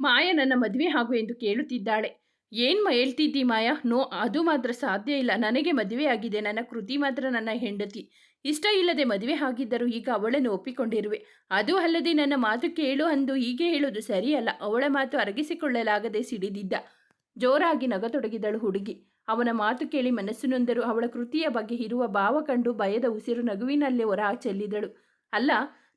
ಮಾಯ ನನ್ನ ಮದುವೆ ಆಗು ಎಂದು ಕೇಳುತ್ತಿದ್ದಾಳೆ. ಏನ್ಮ ಹೇಳ್ತಿದ್ದಿ ಮಾಯ? ನೋ, ಅದು ಮಾತ್ರ ಸಾಧ್ಯ ಇಲ್ಲ. ನನಗೆ ಮದುವೆ ಆಗಿದೆ. ನನ್ನ ಕೃತಿ ಮಾತ್ರ ನನ್ನ ಹೆಂಡತಿ. ಇಷ್ಟ ಇಲ್ಲದೆ ಮದುವೆ ಆಗಿದ್ದರೂ ಈಗ ಅವಳನ್ನು ಒಪ್ಪಿಕೊಂಡಿರುವೆ. ಅದು ಅಲ್ಲದೆ ನನ್ನ ಮಾತು ಕೇಳು ಅಂದು ಹೀಗೆ ಹೇಳೋದು ಸರಿಯಲ್ಲ. ಅವಳ ಮಾತು ಅರಗಿಸಿಕೊಳ್ಳಲಾಗದೆ ಸಿಡಿದಿದ್ದ. ಜೋರಾಗಿ ನಗತೊಡಗಿದಳು ಹುಡುಗಿ. ಅವನ ಮಾತು ಕೇಳಿ ಮನಸ್ಸು ನೊಂದರು. ಅವಳ ಕೃತಿಯ ಬಗ್ಗೆ ಇರುವ ಭಾವ ಕಂಡು ಭಯದ ಉಸಿರು ನಗುವಿನಲ್ಲೇ ಹೊರ ಚೆಲ್ಲಿದಳು. ಅಲ್ಲ,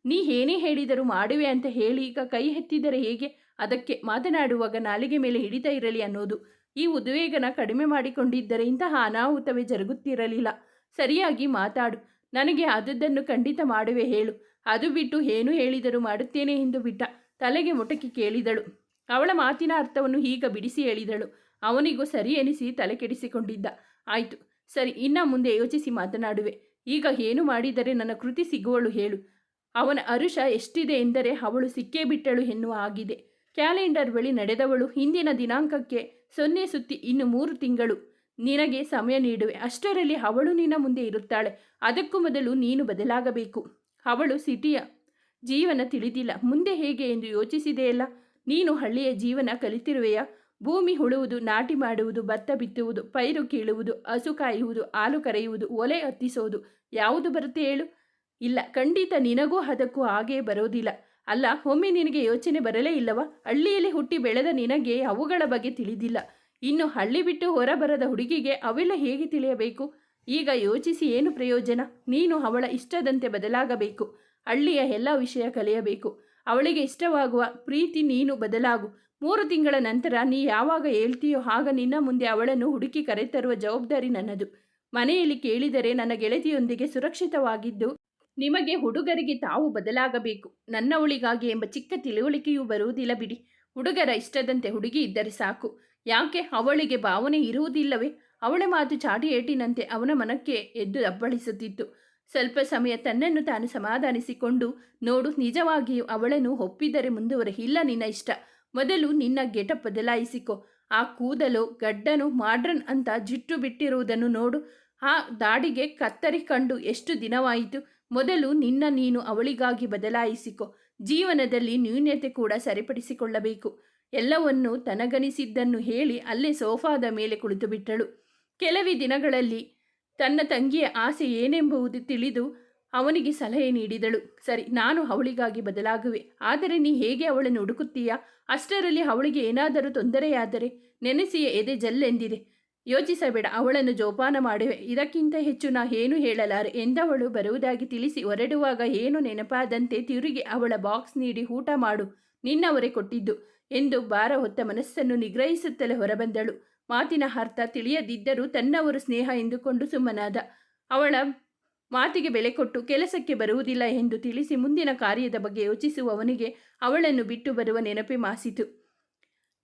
ನೀ ಏನೇ ಹೇಳಿದರೂ ಮಾಡುವೆ ಅಂತ ಹೇಳಿ ಈಗ ಕೈ ಎತ್ತಿದರೆ ಹೇಗೆ? ಅದಕ್ಕೆ ಮಾತನಾಡುವಾಗ ನಾಲಿಗೆ ಮೇಲೆ ಹಿಡಿತ ಇರಲಿ ಅನ್ನೋದು. ಈ ಉದ್ವೇಗನ ಕಡಿಮೆ ಮಾಡಿಕೊಂಡಿದ್ದರೆ ಇಂತಹ ಅನಾಹುತವೇ ಜರುಗುತ್ತಿರಲಿಲ್ಲ. ಸರಿಯಾಗಿ ಮಾತಾಡು. ನನಗೆ ಆದದ್ದನ್ನು ಖಂಡಿತ ಮಾಡುವೆ ಹೇಳು. ಅದು ಬಿಟ್ಟು ಏನು ಹೇಳಿದರೂ ಮಾಡುತ್ತೇನೆ ಎಂದು ಬಿಟ್ಟ. ತಲೆಗೆ ಮೊಟಕಿ ಕೇಳಿದಳು. ಅವಳ ಮಾತಿನ ಅರ್ಥವನ್ನು ಈಗ ಬಿಡಿಸಿ ಹೇಳಿದಳು. ಅವನಿಗೂ ಸರಿ ಎನಿಸಿ ತಲೆ ಕೆಡಿಸಿಕೊಂಡಿದ್ದ. ಆಯಿತು. ಸರಿ, ಇನ್ನು ಮುಂದೆ ಯೋಚಿಸಿ ಮಾತನಾಡುವೆ. ಈಗ ಏನು ಮಾಡಿದರೆ ನನ್ನ ಕೃತಿ ಸಿಗುವಳು ಹೇಳು. ಅವನ ಅರುಷ ಎಷ್ಟಿದೆ ಎಂದರೆ ಅವಳು ಸಿಕ್ಕೇ ಬಿಟ್ಟಳು ಎನ್ನುವ ಆಗಿದೆ ಕ್ಯಾಲೆಂಡರ್ ಬಳಿ ನಡೆದವಳು ಹಿಂದಿನ ದಿನಾಂಕಕ್ಕೆ ಸೊನ್ನೆ ಸುತ್ತಿ ಇನ್ನು ಮೂರು ತಿಂಗಳು. ನಿನಗೆ ಸಮಯ ನೀಡುವೆ. ಅಷ್ಟರಲ್ಲಿ ಅವಳು ನಿನ್ನ ಮುಂದೆ ಇರುತ್ತಾಳೆ. ಅದಕ್ಕೂ ಮೊದಲು ನೀನು ಬದಲಾಗಬೇಕು. ಅವಳು ಸಿಟಿಯ ಜೀವನ ತಿಳಿದಿಲ್ಲ. ಮುಂದೆ ಹೇಗೆ ಎಂದು ಯೋಚಿಸಿದೆಯಲ್ಲ. ನೀನು ಹಳ್ಳಿಯ ಜೀವನ ಕಲಿತಿರುವೆಯಾ? ಭೂಮಿ ಹುಳುವುದು, ನಾಟಿ ಮಾಡುವುದು, ಭತ್ತ ಬಿತ್ತುವುದು, ಪೈರು ಕೀಳುವುದು, ಹಸು ಕಾಯುವುದು, ಹಾಲು ಕರೆಯುವುದು, ಒಲೆ ಹತ್ತಿಸೋದು, ಯಾವುದು ಬರುತ್ತೆ ಹೇಳು? ಇಲ್ಲ, ಖಂಡಿತ ನಿನಗೂ ಅದಕ್ಕೂ ಹಾಗೇ ಬರೋದಿಲ್ಲ. ಅಲ್ಲ, ಒಮ್ಮೆ ನಿನಗೆ ಯೋಚನೆ ಬರಲೇ ಇಲ್ಲವ? ಹಳ್ಳಿಯಲ್ಲಿ ಹುಟ್ಟಿ ಬೆಳೆದ ನಿನಗೆ ಅವುಗಳ ಬಗ್ಗೆ ತಿಳಿದಿಲ್ಲ. ಇನ್ನು ಹಳ್ಳಿ ಬಿಟ್ಟು ಹೊರಬರದ ಹುಡುಗಿಗೆ ಅವೆಲ್ಲ ಹೇಗೆ ತಿಳಿಯಬೇಕು? ಈಗ ಯೋಚಿಸಿ ಏನು ಪ್ರಯೋಜನ? ನೀನು ಅವಳ ಇಷ್ಟದಂತೆ ಬದಲಾಗಬೇಕು. ಹಳ್ಳಿಯ ಎಲ್ಲ ವಿಷಯ ಕಲಿಯಬೇಕು. ಅವಳಿಗೆ ಇಷ್ಟವಾಗುವ ಪ್ರೀತಿ ನೀನು ಬದಲಾಗು. ಮೂರು ತಿಂಗಳ ನಂತರ ನೀ ಯಾವಾಗ ಹೇಳ್ತೀಯೋ ಆಗ ನಿನ್ನ ಮುಂದೆ ಅವಳನ್ನು ಹುಡುಕಿ ಕರೆತರುವ ಜವಾಬ್ದಾರಿ ನನ್ನದು. ಮನೆಯಲ್ಲಿ ಕೇಳಿದರೆ ನನ್ನ ಗೆಳತಿಯೊಂದಿಗೆ ಸುರಕ್ಷಿತವಾಗಿದ್ದು ನಿಮಗೆ ಹುಡುಗರಿಗೆ ತಾವು ಬದಲಾಗಬೇಕು. ನನ್ನವಳಿಗಾಗಿ ಎಂಬ ಚಿಕ್ಕ ತಿಳುವಳಿಕೆಯೂ ಬರುವುದಿಲ್ಲ ಬಿಡಿ. ಹುಡುಗರ ಇಷ್ಟದಂತೆ ಹುಡುಗಿ ಇದ್ದರೆ ಸಾಕು. ಯಾಕೆ ಅವಳಿಗೆ ಭಾವನೆ ಇರುವುದಿಲ್ಲವೇ? ಅವಳ ಮಾತು ಚಾಡಿ ಏಟಿನಂತೆ ಅವನ ಮನಕ್ಕೆ ಎದ್ದು ಅಬ್ಬಳಿಸುತ್ತಿತ್ತು ಸ್ವಲ್ಪ ಸಮಯ ತನ್ನನ್ನು ತಾನು ಸಮಾಧಾನಿಸಿಕೊಂಡು, ನೋಡು, ನಿಜವಾಗಿಯೂ ಅವಳನ್ನು ಒಪ್ಪಿದರೆ ಮುಂದುವರೆ ಇಲ್ಲ ನಿನ್ನ ಇಷ್ಟ. ಮೊದಲು ನಿನ್ನ ಗೆಟಪ್ ಬದಲಾಯಿಸಿಕೊ. ಆ ಕೂದಲು, ಗಡ್ಡನು, ಮಾಡ್ರನ್ ಅಂತ ಜಿಟ್ಟು ಬಿಟ್ಟಿರುವುದನ್ನು ನೋಡು. ಆ ದಾಡಿಗೆ ಕತ್ತರಿ ಕಂಡು ಎಷ್ಟು ದಿನವಾಯಿತು? ಮೊದಲು ನಿನ್ನ ನೀನು ಅವಳಿಗಾಗಿ ಬದಲಾಯಿಸಿಕೊ. ಜೀವನದಲ್ಲಿ ನ್ಯೂನ್ಯತೆ ಕೂಡ ಸರಿಪಡಿಸಿಕೊಳ್ಳಬೇಕು. ಎಲ್ಲವನ್ನು ತನಗನಿಸಿದ್ದನ್ನು ಹೇಳಿ ಅಲ್ಲೇ ಸೋಫಾದ ಮೇಲೆ ಕುಳಿತು ಬಿಟ್ಟಳು. ಕೆಲವೇ ದಿನಗಳಲ್ಲಿ ತನ್ನ ತಂಗಿಯ ಆಸೆ ಏನೆಂಬುದು ತಿಳಿದು ಅವನಿಗೆ ಸಲಹೆ ನೀಡಿದಳು. ಸರಿ, ನಾನು ಅವಳಿಗಾಗಿ ಬದಲಾಗುವೆ. ಆದರೆ ನೀ ಹೇಗೆ ಅವಳನ್ನು ಹುಡುಕುತ್ತೀಯಾ? ಅಷ್ಟರಲ್ಲಿ ಅವಳಿಗೆ ಏನಾದರೂ ತೊಂದರೆಯಾದರೆ ನೆನೆಸಿಯ ಎದೆ ಜಲ್ಲೆಂದಿದೆ. ಯೋಚಿಸಬೇಡ, ಅವಳನ್ನು ಜೋಪಾನ ಮಾಡುವೆ. ಇದಕ್ಕಿಂತ ಹೆಚ್ಚು ನಾ ಏನು ಹೇಳಲಾರೆ? ಎಂದವಳು ಬರುವುದಾಗಿ ತಿಳಿಸಿ ಹೊರಡುವಾಗ ಏನು ನೆನಪಾದಂತೆ ತಿರುಗಿ ಅವಳ ಬಾಕ್ಸ್ ನೀಡಿ ಊಟ ಮಾಡು, ನಿನ್ನವರೇ ಕೊಟ್ಟಿದ್ದು ಎಂದು ಭಾರ ಹೊತ್ತ ಮನಸ್ಸನ್ನು ನಿಗ್ರಹಿಸುತ್ತಲೇ ಹೊರಬಂದಳು. ಮಾತಿನ ಅರ್ಥ ತಿಳಿಯದಿದ್ದರೂ ತನ್ನವರು ಸ್ನೇಹ ಎಂದುಕೊಂಡು ಸುಮ್ಮನಾದ. ಅವಳ ಮಾತಿಗೆ ಬೆಲೆ ಕೊಟ್ಟು ಕೆಲಸಕ್ಕೆ ಬರುವುದಿಲ್ಲ ಎಂದು ತಿಳಿಸಿ ಮುಂದಿನ ಕಾರ್ಯದ ಬಗ್ಗೆ ಯೋಚಿಸುವವನಿಗೆ ಅವಳನ್ನು ಬಿಟ್ಟು ಬರುವ ನೆನಪೇ ಮಾಸಿತು.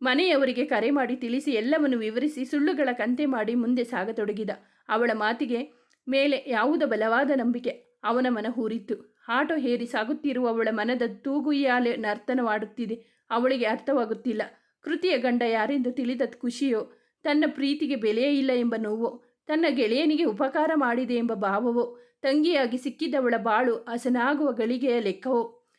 ಮನೆಯವರಿಗೆ ಕರೆ ಮಾಡಿ ತಿಳಿಸಿ ಎಲ್ಲವನ್ನು ವಿವರಿಸಿ ಸುಳ್ಳುಗಳ ಕಂತೆ ಮಾಡಿ ಮುಂದೆ ಸಾಗತೊಡಗಿದ. ಅವಳ ಮಾತಿಗೆ ಮೇಲೆ ಯಾವುದೋ ಬಲವಾದ ನಂಬಿಕೆ ಅವನ ಮನ ಹೂರಿತ್ತು. ಆಟೋ ಹೇರಿ ಸಾಗುತ್ತಿರುವ ಅವಳ ಮನದ ತೂಗುಯ್ಯಾಲೆ ನರ್ತನವಾಡುತ್ತಿದೆ. ಅವಳಿಗೆ ಅರ್ಥವಾಗುತ್ತಿಲ್ಲ. ಕೃತಿಯ ಗಂಡ ಯಾರೆಂದು ತಿಳಿದ ಖುಷಿಯೋ? ತನ್ನ ಪ್ರೀತಿಗೆ ಬೆಲೆಯೇ ಇಲ್ಲ ಎಂಬ ನೋವೋ? ತನ್ನ ಗೆಳೆಯನಿಗೆ ಉಪಕಾರ ಮಾಡಿದೆ ಎಂಬ ಭಾವವೋ? ತಂಗಿಯಾಗಿ ಸಿಕ್ಕಿದವಳ ಬಾಳು ಹಸನಾಗುವ ಗಳಿಗೆಯ ಲೆಕ್ಕವೋ?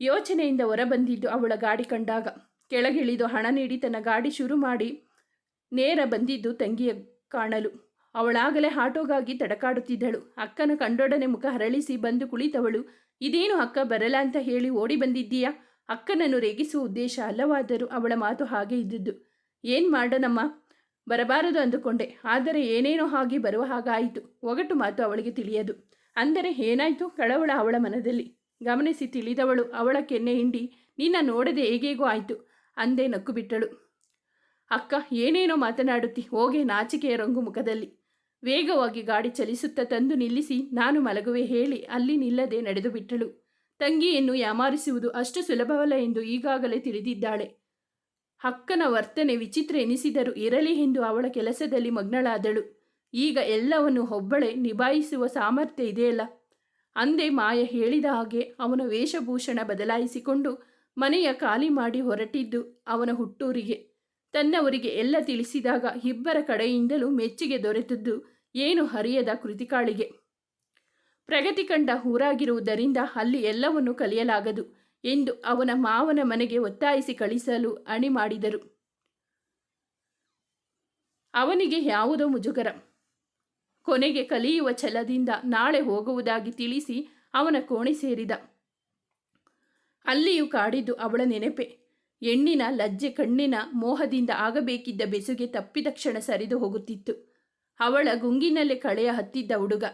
ಯೋಚನೆಯಿಂದ ಹೊರಬಂದಿದ್ದು ಅವಳ ಗಾಡಿ ಕಂಡಾಗ ಕೆಳಗಿಳಿದು ಹಣ ನೀಡಿ ತನ್ನ ಗಾಡಿ ಶುರು ಮಾಡಿ ನೇರ ಬಂದಿದ್ದು ತಂಗಿಯ ಕಾಣಲು. ಅವಳಾಗಲೇ ಆಟೋಗಾಗಿ ತಡಕಾಡುತ್ತಿದ್ದಳು. ಅಕ್ಕನ ಕಂಡೊಡನೆ ಮುಖ ಹರಳಿಸಿ ಬಂದು ಕುಳಿತವಳು. ಇದೇನು ಅಕ್ಕ ಬರಲ್ಲ ಅಂತ ಹೇಳಿ ಓಡಿ ಬಂದಿದ್ದೀಯಾ? ಅಕ್ಕನನ್ನು ರೇಗಿಸುವ ಉದ್ದೇಶ ಅಲ್ಲವಾದರೂ ಅವಳ ಮಾತು ಹಾಗೆ ಇದ್ದದ್ದು. ಏನು ಮಾಡನಮ್ಮ ಬರಬಾರದು ಅಂದುಕೊಂಡೆ. ಆದರೆ ಏನೇನೋ ಹಾಗೆ ಬರುವ ಹಾಗಾಯಿತು. ಒಗಟು ಮಾತು ಅವಳಿಗೆ ತಿಳಿಯದು. ಅಂದರೆ ಏನಾಯಿತು? ಕಳವಳ ಅವಳ ಮನದಲ್ಲಿ. ಗಮನಿಸಿ ತಿಳಿದವಳು. ಅವಳ ಕೆನ್ನೆ ಹಿಂಡಿ. ನಿನ್ನ ನೋಡದೆ ಹೇಗೇಗೋ ಆಯಿತು. ಅಂದೇ ನಕ್ಕು ಬಿಟ್ಟಳು ಅಕ್ಕ, ಏನೇನೋ ಮಾತನಾಡುತ್ತಿ, ಹೋಗೆ ನಾಚಿಕೆಯ ರಂಗು ಮುಖದಲ್ಲಿ. ವೇಗವಾಗಿ ಗಾಡಿ ಚಲಿಸುತ್ತಾ ತಂದು ನಿಲ್ಲಿಸಿ, ನಾನು ಮಲಗುವೆ ಹೇಳಿ, ಅಲ್ಲಿ ನಿಲ್ಲದೆ ನಡೆದು ಬಿಟ್ಟಳು ತಂಗಿಯನ್ನು ಯಾಮಾರಿಸುವುದು ಅಷ್ಟು ಸುಲಭವಲ್ಲ ಎಂದು ಈಗಾಗಲೇ ತಿಳಿದಿದ್ದಾಳೆ. ಅಕ್ಕನ ವರ್ತನೆ ವಿಚಿತ್ರ ಎನಿಸಿದರೂ ಇರಲಿ ಎಂದು ಅವಳ ಕೆಲಸದಲ್ಲಿ ಮಗ್ನಳಾದಳು. ಈಗ ಎಲ್ಲವನ್ನು ಒಬ್ಬಳೆ ನಿಭಾಯಿಸುವ ಸಾಮರ್ಥ್ಯ ಇದೆಯಲ್ಲ? ಅಂದೇ ಮಾಯ ಹೇಳಿದ ಹಾಗೆ ಅವನ ವೇಷಭೂಷಣ ಬದಲಾಯಿಸಿಕೊಂಡು ಮನೆಯ ಖಾಲಿ ಮಾಡಿ ಹೊರಟಿದ್ದು ಅವನ ಹುಟ್ಟೂರಿಗೆ. ತನ್ನವರಿಗೆ ಎಲ್ಲ ತಿಳಿಸಿದಾಗ ಇಬ್ಬರ ಕಡೆಯಿಂದಲೂ ಮೆಚ್ಚುಗೆ ದೊರೆತದ್ದು ಏನು ಹರಿಯದ ಕೃತಿಕಾಳಿಗೆ. ಪ್ರಗತಿ ಕಂಡ ಊರಾಗಿರುವುದರಿಂದ ಅಲ್ಲಿ ಎಲ್ಲವನ್ನು ಕಲಿಯಲಾಗದು ಎಂದು ಅವನ ಮಾವನ ಮನೆಗೆ ಒತ್ತಾಯಿಸಿ ಕಳಿಸಲು ಅಣಿ ಮಾಡಿದರು. ಅವನಿಗೆ ಯಾವುದೋ ಮುಜುಗರ. ಕೊನೆಗೆ ಕಲಿಯುವ ಛಲದಿಂದ ನಾಳೆ ಹೋಗುವುದಾಗಿ ತಿಳಿಸಿ ಅವನ ಕೋಣೆ ಸೇರಿದ. ಅಲ್ಲಿಯೂ ಕಾಡಿದ್ದು ಅವಳ ನೆನಪೆ. ಹೆಣ್ಣಿನ ಲಜ್ಜೆ ಕಣ್ಣಿನ ಮೋಹದಿಂದ ಆಗಬೇಕಿದ್ದ ಬೆಸುಗೆ ತಪ್ಪಿದ ಕ್ಷಣ ಸರಿದು ಹೋಗುತ್ತಿತ್ತು. ಅವಳ ಗುಂಗಿನಲ್ಲೇ ಕಳೆಯ ಹತ್ತಿದ್ದ ಹುಡುಗ.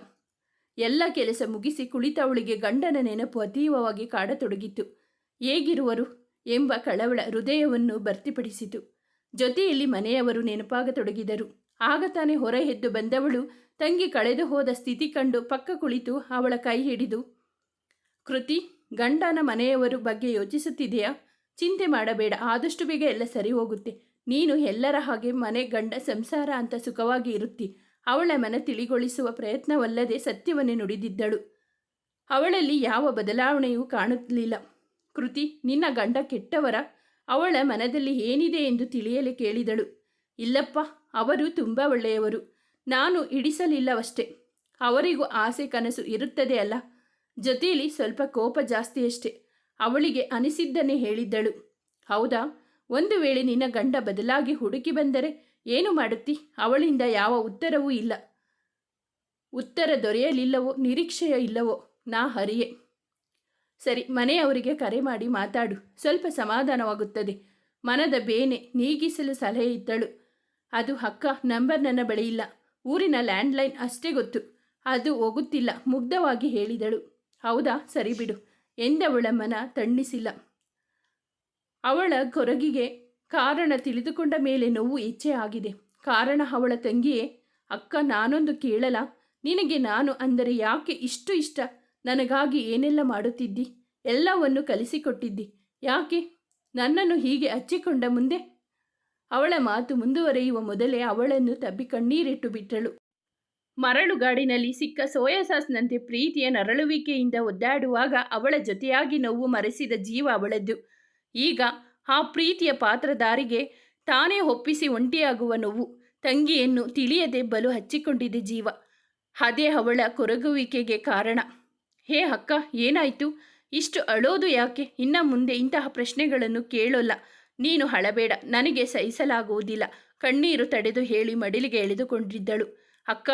ಎಲ್ಲ ಕೆಲಸ ಮುಗಿಸಿ ಕುಳಿತವಳಿಗೆ ಗಂಡನ ನೆನಪು ಅತೀವವಾಗಿ ಕಾಡತೊಡಗಿತ್ತು. ಹೇಗಿರುವರು ಎಂಬ ಕಳವಳ ಹೃದಯವನ್ನು ಭರ್ತಿಪಡಿಸಿತು. ಜೊತೆಯಲ್ಲಿ ಮನೆಯವರು ನೆನಪಾಗತೊಡಗಿದರು. ಆಗ ತಾನೇ ಹೊರ ಎದ್ದು ಬಂದವಳು. ತಂಗಿ ಕಳೆದು ಹೋದ ಸ್ಥಿತಿ ಕಂಡು ಪಕ್ಕ ಕುಳಿತು ಅವಳ ಕೈ ಹಿಡಿದು, ಕೃತಿ ಗಂಡನ ಮನೆಯವರ ಬಗ್ಗೆ ಯೋಚಿಸುತ್ತಿದೆಯಾ? ಚಿಂತೆ ಮಾಡಬೇಡ, ಆದಷ್ಟು ಬೇಗ ಎಲ್ಲ ಸರಿ ಹೋಗುತ್ತೆ. ನೀನು ಎಲ್ಲರ ಹಾಗೆ ಮನೆ ಗಂಡ ಸಂಸಾರ ಅಂತ ಸುಖವಾಗಿ ಇರುತ್ತಿ. ಅವಳ ಮನ ತಿಳಿಗೊಳಿಸುವ ಪ್ರಯತ್ನವಲ್ಲದೆ ಸತ್ಯವನ್ನೇ ನುಡಿದಿದ್ದಳು. ಅವಳಲ್ಲಿ ಯಾವ ಬದಲಾವಣೆಯೂ ಕಾಣುತ್ತಲಿಲ್ಲ ಕೃತಿ, ನಿನ್ನ ಗಂಡ ಕೆಟ್ಟವರ? ಅವಳ ಮನದಲ್ಲಿ ಏನಿದೆ ಎಂದು ತಿಳಿಯಲು ಕೇಳಿದಳು. ಇಲ್ಲಪ್ಪ, ಅವರು ತುಂಬ ಒಳ್ಳೆಯವರು. ನಾನು ಇಡಿಸಲಿಲ್ಲವಷ್ಟೇ. ಅವರಿಗೂ ಆಸೆ ಕನಸು ಇರುತ್ತದೆ ಅಲ್ಲ. ಜೊತೆಯಲ್ಲಿ ಸ್ವಲ್ಪ ಕೋಪ ಜಾಸ್ತಿಯಷ್ಟೇ ಅವಳಿಗೆ ಅನಿಸಿದ್ದನ್ನೇ ಹೇಳಿದ್ದಳು. ಹೌದಾ? ಒಂದು ವೇಳೆ ನಿನ್ನ ಗಂಡ ಬದಲಾಗಿ ಹುಡುಕಿ ಬಂದರೆ ಏನು ಮಾಡುತ್ತಿ? ಅವಳಿಂದ ಯಾವ ಉತ್ತರವೂ ಇಲ್ಲ. ಉತ್ತರ ದೊರೆಯಲಿಲ್ಲವೋ, ನಿರೀಕ್ಷೆಯ ಇಲ್ಲವೋ, ನಾ ಹರಿಯೆ. ಸರಿ ಮನೆಯವರಿಗೆ ಕರೆ ಮಾಡಿ ಮಾತಾಡು. ಸ್ವಲ್ಪ ಸಮಾಧಾನವಾಗುತ್ತದೆ. ಮನದ ಬೇನೆ ನೀಗಿಸಲು ಸಲಹೆ ಇದ್ದಳು. ಅದು ಅಕ್ಕ, ನಂಬರ್ ನನ್ನ ಬಳಿ ಇಲ್ಲ. ಊರಿನ ಲ್ಯಾಂಡ್ಲೈನ್ ಅಷ್ಟೇ ಗೊತ್ತು. ಅದು ಹೋಗುತ್ತಿಲ್ಲ, ಮುಗ್ಧವಾಗಿ ಹೇಳಿದಳು. ಹೌದಾ? ಸರಿ ಬಿಡು. ಎಂದವಳ ಮನ ತಣ್ಣಿಸಿಲ್ಲ. ಅವಳ ಕೊರಗಿಗೆ ಕಾರಣ ತಿಳಿದುಕೊಂಡ ಮೇಲೆ ನೋವು ಹೆಚ್ಚೇ ಆಗಿದೆ. ಕಾರಣ ಅವಳ ತಂಗಿಯೇ, ಅಕ್ಕ ನಾನೊಂದು ಕೇಳಲ ನಿನಗೆ ನಾನು ಅಂದರೆ ಯಾಕೆ ಇಷ್ಟು ಇಷ್ಟ? ನನಗಾಗಿ ಏನೆಲ್ಲ ಮಾಡುತ್ತಿದ್ದಿ? ಎಲ್ಲವನ್ನು ಕಲಿಸಿಕೊಟ್ಟಿದ್ದಿ. ಯಾಕೆ? ನನ್ನನ್ನು ಹೀಗೆ ಹಚ್ಚಿಕೊಂಡ ಮುಂದೆ? ಅವಳ ಮಾತು ಮುಂದುವರೆಯುವ ಮೊದಲೇ ಅವಳನ್ನು ತಬ್ಬಿ ಕಣ್ಣೀರಿಟ್ಟು ಬಿಟ್ಟಳು. ಮರಳುಗಾಡಿನಲ್ಲಿ ಸಿಕ್ಕ ಸೋಯಾ ಸಾಸ್ನಂತೆ ಪ್ರೀತಿಯ ನರಳುವಿಕೆಯಿಂದ ಒದ್ದಾಡುವಾಗ ಅವಳ ಜೊತೆಯಾಗಿ ನೋವು ಮರೆಸಿದ ಜೀವ ಅವಳದ್ದು. ಈಗ ಆ ಪ್ರೀತಿಯ ಪಾತ್ರಧಾರಿಗೆ ತಾನೇ ಒಪ್ಪಿಸಿ ಒಂಟಿಯಾಗುವ ನೋವು, ತಂಗಿಯನ್ನು ತಿಳಿಯದೆ ಬಲು ಹಚ್ಚಿಕೊಂಡಿದೆ ಜೀವ. ಅದೇ ಅವಳ ಕೊರಗುವಿಕೆಗೆ ಕಾರಣ. ಹೇ ಅಕ್ಕ, ಏನಾಯಿತು? ಇಷ್ಟು ಅಳೋದು ಯಾಕೆ? ಇನ್ನು ಮುಂದೆ ಇಂತಹ ಪ್ರಶ್ನೆಗಳನ್ನು ಕೇಳೋಲ್ಲ. ನೀನು ಹಳಬೇಡ ನನಗೆ ಸಹಿಸಲಾಗುವುದಿಲ್ಲ. ಕಣ್ಣೀರು ತಡೆದು ಹೇಳಿ ಮಡಿಲಿಗೆ ಎಳೆದುಕೊಂಡಿದ್ದಳು. ಅಕ್ಕ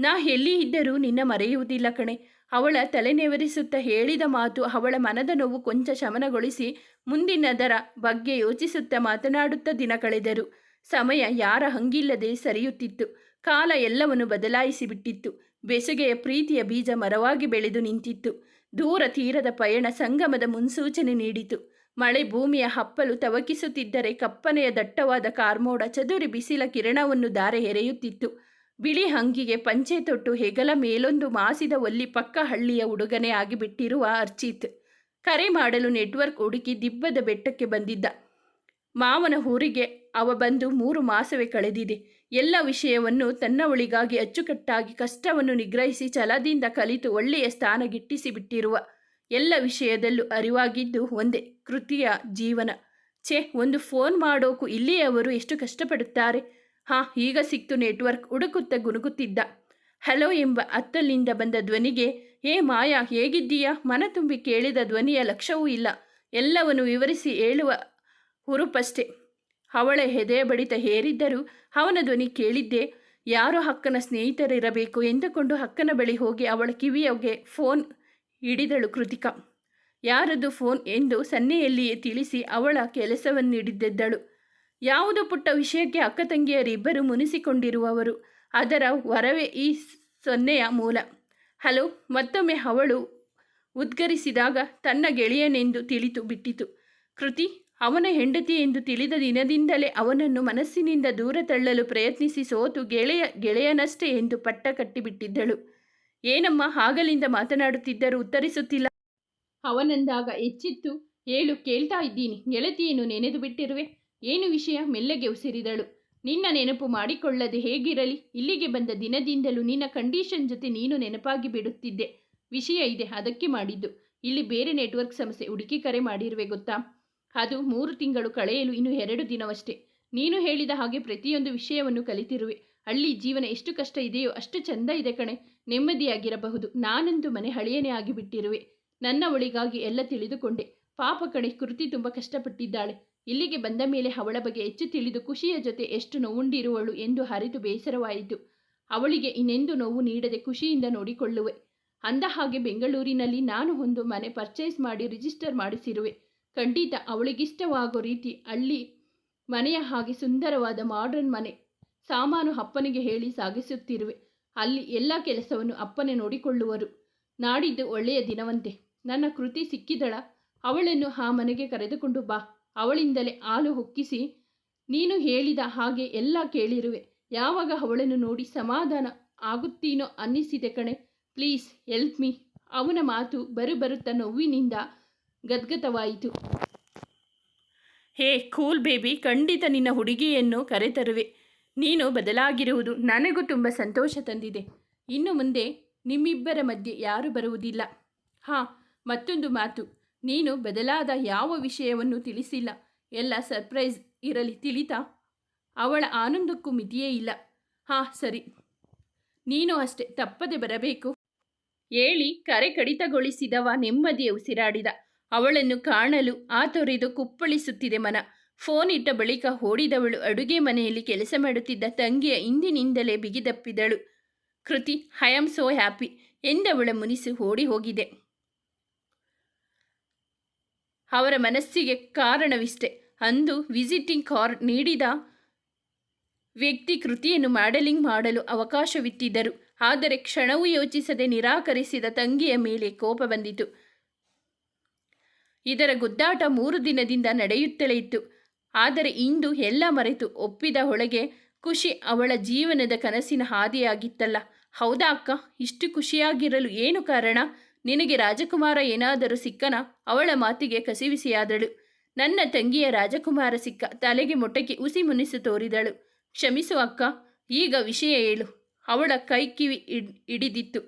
ನಾ ಎಲ್ಲಿ ಇದ್ದರೂ ನಿನ್ನ ಮರೆಯುವುದಿಲ್ಲ ಕಣೆ. ಅವಳ ತಲೆನೆವರಿಸುತ್ತಾ ಹೇಳಿದ ಮಾತು ಅವಳ ಮನದ ನೋವು ಕೊಂಚ ಶಮನಗೊಳಿಸಿ ಮುಂದಿನದರ ಬಗ್ಗೆ ಯೋಚಿಸುತ್ತಾ ಮಾತನಾಡುತ್ತಾ ದಿನ ಕಳೆದರು. ಸಮಯ ಯಾರ ಹಂಗಿಲ್ಲದೆ ಸರಿಯುತ್ತಿತ್ತು. ಕಾಲ ಎಲ್ಲವನ್ನು ಬದಲಾಯಿಸಿ ಬಿಟ್ಟಿತ್ತು. ಬೆಸುಗೆಯ ಪ್ರೀತಿಯ ಬೀಜ ಮರವಾಗಿ ಬೆಳೆದು ನಿಂತಿತ್ತು. ದೂರ ತೀರದ ಪಯಣ ಸಂಗಮದ ಮುನ್ಸೂಚನೆ ನೀಡಿತು. ಮಳೆ ಭೂಮಿಯ ಹಪ್ಪಲು ತವಕಿಸುತ್ತಿದ್ದರೆ ಕಪ್ಪನೆಯ ದಟ್ಟವಾದ ಕಾರ್ಮೋಡ ಚದುರಿ ಬಿಸಿಲ ಕಿರಣವನ್ನು ದಾರೆ ಎರೆಯುತ್ತಿತ್ತು. ಬಿಳಿ ಹಂಗಿಗೆ ಪಂಚೆ ತೊಟ್ಟು ಹೆಗಲ ಮೇಲೊಂದು ಮಾಸಿದ ಒಲ್ಲಿ ಪಕ್ಕ ಹಳ್ಳಿಯ ಹುಡುಗನೇ ಆಗಿಬಿಟ್ಟಿರುವ ಅರ್ಚಿತ್. ಕರೆ ಮಾಡಲು ನೆಟ್ವರ್ಕ್ ಹುಡುಕಿ ದಿಬ್ಬದ ಬೆಟ್ಟಕ್ಕೆ ಬಂದಿದ್ದ. ಮಾವನ ಊರಿಗೆ ಅವ ಬಂದು ಮೂರು ಮಾಸವೇ ಕಳೆದಿದೆ. ಎಲ್ಲ ವಿಷಯವನ್ನು ತನ್ನವಳಿಗಾಗಿ ಅಚ್ಚುಕಟ್ಟಾಗಿ ಕಷ್ಟವನ್ನು ನಿಗ್ರಹಿಸಿ ಛಲದಿಂದ ಕಲಿತು ಒಳ್ಳೆಯ ಸ್ಥಾನ ಗಿಟ್ಟಿಸಿ ಬಿಟ್ಟಿರುವ ಎಲ್ಲ ವಿಷಯದಲ್ಲೂ ಅರಿವಾಗಿದ್ದು ಒಂದೇ ಕೃತಿಯ ಜೀವನ. ಛೇ, ಒಂದು ಫೋನ್ ಮಾಡೋಕು ಇಲ್ಲಿಯವರು ಎಷ್ಟು ಕಷ್ಟಪಡುತ್ತಾರೆ? ಹಾಂ, ಈಗ ಸಿಕ್ತು ನೆಟ್ವರ್ಕ್ ಹುಡುಕುತ್ತ ಗುನುಗುತ್ತಿದ್ದ ಹಲೋ ಎಂಬ ಅತ್ತಲಿಂದ ಬಂದ ಧ್ವನಿಗೆ ಏ ಮಾಯಾ, ಹೇಗಿದ್ದೀಯಾ? ಮನ ತುಂಬಿ ಕೇಳಿದ ಧ್ವನಿಯ ಲಕ್ಷ್ಯವೂ ಇಲ್ಲ. ಎಲ್ಲವನ್ನು ವಿವರಿಸಿ ಹೇಳುವ ಹುರುಪಷ್ಟೆ. ಅವಳ ಹೆದೆಯ ಬಡಿತ ಹೇರಿದ್ದರೂ ಅವನ ಧ್ವನಿ ಕೇಳಿದ್ದೆ, ಯಾರೋ ಹಕ್ಕನ ಸ್ನೇಹಿತರಿರಬೇಕು ಎಂದುಕೊಂಡು ಹಕ್ಕನ ಬಳಿ ಹೋಗಿ ಅವಳ ಕಿವಿಯೊಗೆ ಫೋನ್ ಹಿಡಿದಳು ಕೃತಿಕಾ. ಯಾರದು ಫೋನ್ ಎಂದು ಸನ್ನೆಯಲ್ಲಿಯೇ ತಿಳಿಸಿ ಅವಳ ಕೆಲಸವನ್ನು ಹಿಡಿದಿದ್ದಳು ಯಾವುದೋ ಪುಟ್ಟ ವಿಷಯಕ್ಕೆ ಅಕ್ಕ ತಂಗಿಯರಿಬ್ಬರು ಮುನಿಸಿಕೊಂಡಿರುವವರು, ಅದರ ವರವೇ ಈ ಸೊನ್ನೆಯ ಮೂಲ. ಹಲೋ, ಮತ್ತೊಮ್ಮೆ ಅವಳು ಉದ್ಗರಿಸಿದಾಗ ತನ್ನ ಗೆಳೆಯನೆಂದು ತಿಳಿತು ಬಿಟ್ಟಿತು. ಕೃತಿ, ಅವನ ಹೆಂಡತಿ ಎಂದು ತಿಳಿದ ದಿನದಿಂದಲೇ ಅವನನ್ನು ಮನಸ್ಸಿನಿಂದ ದೂರ ತಳ್ಳಲು ಪ್ರಯತ್ನಿಸಿ ಸೋತು ಗೆಳೆಯ, ಗೆಳೆಯನಷ್ಟೇ ಎಂದು ಪಟ್ಟ ಕಟ್ಟಿಬಿಟ್ಟಿದ್ದಳು. ಏನಮ್ಮ, ಹಾಗಲಿಂದ ಮಾತನಾಡುತ್ತಿದ್ದರೂ ಉತ್ತರಿಸುತ್ತಿಲ್ಲ. ಅವನಂದಾಗ ಎಚ್ಚಿತ್ತು ಹೇಳು ಕೇಳ್ತಾ ಇದ್ದೀನಿ, ಗೆಳತಿಯನ್ನು ನೆನೆದು ಬಿಟ್ಟಿರುವೆ. ಏನು ವಿಷಯ? ಮೆಲ್ಲಗೆ ಉಸಿರಿದಳು. ನಿನ್ನ ನೆನಪು ಮಾಡಿಕೊಳ್ಳದೆ ಹೇಗಿರಲಿ? ಇಲ್ಲಿಗೆ ಬಂದ ದಿನದಿಂದಲೂ ನಿನ್ನ ಕಂಡೀಷನ್ ಜೊತೆ ನೀನು ನೆನಪಾಗಿ ಬಿಡುತ್ತಿದ್ದೆ. ವಿಷಯ ಇದೆ, ಅದಕ್ಕೆ ಮಾಡಿದ್ದು. ಇಲ್ಲಿ ಬೇರೆ ನೆಟ್ವರ್ಕ್ ಸಮಸ್ಯೆ ಹುಡುಕಿ ಕರೆ ಮಾಡಿರುವೆ ಗೊತ್ತಾ? ಅದು ಮೂರು ತಿಂಗಳು ಕಳೆಯಲು ಇನ್ನು ಎರಡು ದಿನವಷ್ಟೇ. ನೀನು ಹೇಳಿದ ಹಾಗೆ ಪ್ರತಿಯೊಂದು ವಿಷಯವನ್ನು ಕಲಿತಿರುವೆ. ಹಳ್ಳಿ ಜೀವನ ಎಷ್ಟು ಕಷ್ಟ ಇದೆಯೋ ಅಷ್ಟು ಚಂದ ಇದೆ ಕಣೆ. ನೆಮ್ಮದಿಯಾಗಿರಬಹುದು. ನಾನಂತೂ ಮನೆ ಹಳೆಯನೇ ಆಗಿಬಿಟ್ಟಿರುವೆ. ನನ್ನ ಒಳಿಗಾಗಿ ಎಲ್ಲ ತಿಳಿದುಕೊಂಡೆ. ಪಾಪ ಕಣೆ, ಕೃತಿ ತುಂಬ ಕಷ್ಟಪಟ್ಟಿದ್ದಾಳೆ. ಇಲ್ಲಿಗೆ ಬಂದ ಮೇಲೆ ಅವಳ ಬಗ್ಗೆ ಹೆಚ್ಚು ತಿಳಿದು ಖುಷಿಯ ಜೊತೆ ಎಷ್ಟು ನೋವುಂಡಿರುವಳು ಎಂದು ಅರಿತು ಬೇಸರವಾಯಿತು. ಅವಳಿಗೆ ಇನ್ನೆಂದು ನೋವು ನೀಡದೆ ಖುಷಿಯಿಂದ ನೋಡಿಕೊಳ್ಳುವೆ. ಅಂದ ಹಾಗೆ ಬೆಂಗಳೂರಿನಲ್ಲಿ ನಾನು ಒಂದು ಮನೆ ಪರ್ಚೇಸ್ ಮಾಡಿ ರಿಜಿಸ್ಟರ್ ಮಾಡಿಸಿರುವೆ. ಖಂಡಿತ ಅವಳಿಗಿಷ್ಟವಾಗೋ ರೀತಿ ಅಲ್ಲಿ ಮನೆಯ ಹಾಗೆ ಸುಂದರವಾದ ಮಾಡರ್ನ್ ಮನೆ ಸಾಮಾನು ಅಪ್ಪನಿಗೆ ಹೇಳಿ ಸಾಗಿಸುತ್ತಿರುವೆ. ಅಲ್ಲಿ ಎಲ್ಲ ಕೆಲಸವನ್ನು ಅಪ್ಪನೇ ನೋಡಿಕೊಳ್ಳುವರು. ನಾಡಿದ್ದು ಒಳ್ಳೆಯ ದಿನವಂತೆ. ನನ್ನ ಕೃತಿ ಸಿಕ್ಕಿದಳ. ಅವಳನ್ನು ಆ ಮನೆಗೆ ಕರೆದುಕೊಂಡು ಬಾ. ಅವಳಿಂದಲೇ ಹಾಲು ಹೊಕ್ಕಿಸಿ, ನೀನು ಹೇಳಿದ ಹಾಗೆ ಎಲ್ಲ ಕೇಳಿರುವೆ. ಯಾವಾಗ ಅವಳನ್ನು ನೋಡಿ ಸಮಾಧಾನ ಆಗುತ್ತೀನೋ ಅನ್ನಿಸಿದೆ ಕಣೆ. Please help me. ಅವನ ಮಾತು ಬರುಬರುತ್ತ ನೋವಿನಿಂದ ಗದ್ಗತವಾಯಿತು. ಹೇ, ಕೂಲ್ ಬೇಬಿ, ಖಂಡಿತ ನಿನ್ನ ಹುಡುಗಿಯನ್ನು ಕರೆತರುವೆ. ನೀನು ಬದಲಾಗಿರುವುದು ನನಗೂ ತುಂಬ ಸಂತೋಷ ತಂದಿದೆ. ಇನ್ನು ಮುಂದೆ ನಿಮ್ಮಿಬ್ಬರ ಮಧ್ಯೆ ಯಾರೂ ಬರುವುದಿಲ್ಲ. ಹಾಂ, ಮತ್ತೊಂದು ಮಾತು. ನೀನು ಬದಲಾದ ಯಾವ ವಿಷಯವನ್ನು ತಿಳಿಸಿಲ್ಲ? ಎಲ್ಲ ಸರ್ಪ್ರೈಸ್ ಇರಲಿ ತಿಳಿತಾ? ಅವಳ ಆನಂದಕ್ಕೂ ಮಿತಿಯೇ ಇಲ್ಲ. ಹಾಂ, ಸರಿ. ನೀನು ಅಷ್ಟೇ, ತಪ್ಪದೆ ಬರಬೇಕು. ಹೇಳಿ ಕರೆ ಕಡಿತಗೊಳಿಸಿದವ ನೆಮ್ಮದಿಯ ಉಸಿರಾಡಿದ. ಅವಳನ್ನು ಕಾಣಲು ಆ ತೊರೆದು ಕುಪ್ಪಳಿಸುತ್ತಿದೆ ಮನ. ಫೋನ್ ಇಟ್ಟ ಬಳಿಕ ಓಡಿದವಳು ಅಡುಗೆ ಮನೆಯಲ್ಲಿ ಕೆಲಸ ಮಾಡುತ್ತಿದ್ದ ತಂಗಿಯ ಹಿಂದಿನಿಂದಲೇ ಬಿಗಿದಪ್ಪಿದಳು. Kriti I am so happy ಎಂದವಳ ಮುನಿಸು ಓಡಿ ಹೋಗಿದೆ. ಅವರ ಮನಸ್ಸಿಗೆ ಕಾರಣವಿಷ್ಟೆ. ಅಂದು ವಿಸಿಟಿಂಗ್ ಕಾರ್ಡ್ ನೀಡಿದ ವ್ಯಕ್ತಿ ಕೃತಿಯನ್ನು ಮಾಡೆಲಿಂಗ್ ಮಾಡಲು ಅವಕಾಶವಿತ್ತಿದ್ದರು. ಆದರೆ ಕ್ಷಣವೂ ಯೋಚಿಸದೆ ನಿರಾಕರಿಸಿದ ತಂಗಿಯ ಮೇಲೆ ಕೋಪ ಬಂದಿತು. ಇದರ ಗುದ್ದಾಟ ಮೂರು ದಿನದಿಂದ ನಡೆಯುತ್ತಲೇ ಇತ್ತು. ಆದರೆ ಇಂದು ಎಲ್ಲ ಮರೆತು. ಒಪ್ಪಿದ ಒಳಗೆ ಖುಷಿ ಅವಳ ಜೀವನದ ಕನಸಿನ ಹಾದಿಯಾಗಿತ್ತಲ್ಲ. ಹೌದಾ ಅಕ್ಕ? ಇಷ್ಟು ಖುಷಿಯಾಗಿರಲು ಏನು ಕಾರಣ? ನಿನಗೆ ರಾಜಕುಮಾರ ಏನಾದರೂ ಸಿಕ್ಕನ ಅವಳ ಮಾತಿಗೆ ಕಸಿವಿಸಿಯಾದಳು. ನನ್ನ ತಂಗಿಯ ರಾಜಕುಮಾರ ಸಿಕ್ಕ ತಲೆಗೆ ಮೊಟಕಿ ಉಸಿ ಮುನಿಸು ತೋರಿದಳು. ಕ್ಷಮಿಸು ಅಕ್ಕ, ಈಗ ವಿಷಯ ಹೇಳು. ಅವಳ ಕೈ ಕಿವಿ ಹಿಡ್ ಹಿಡಿದಿತ್ತು.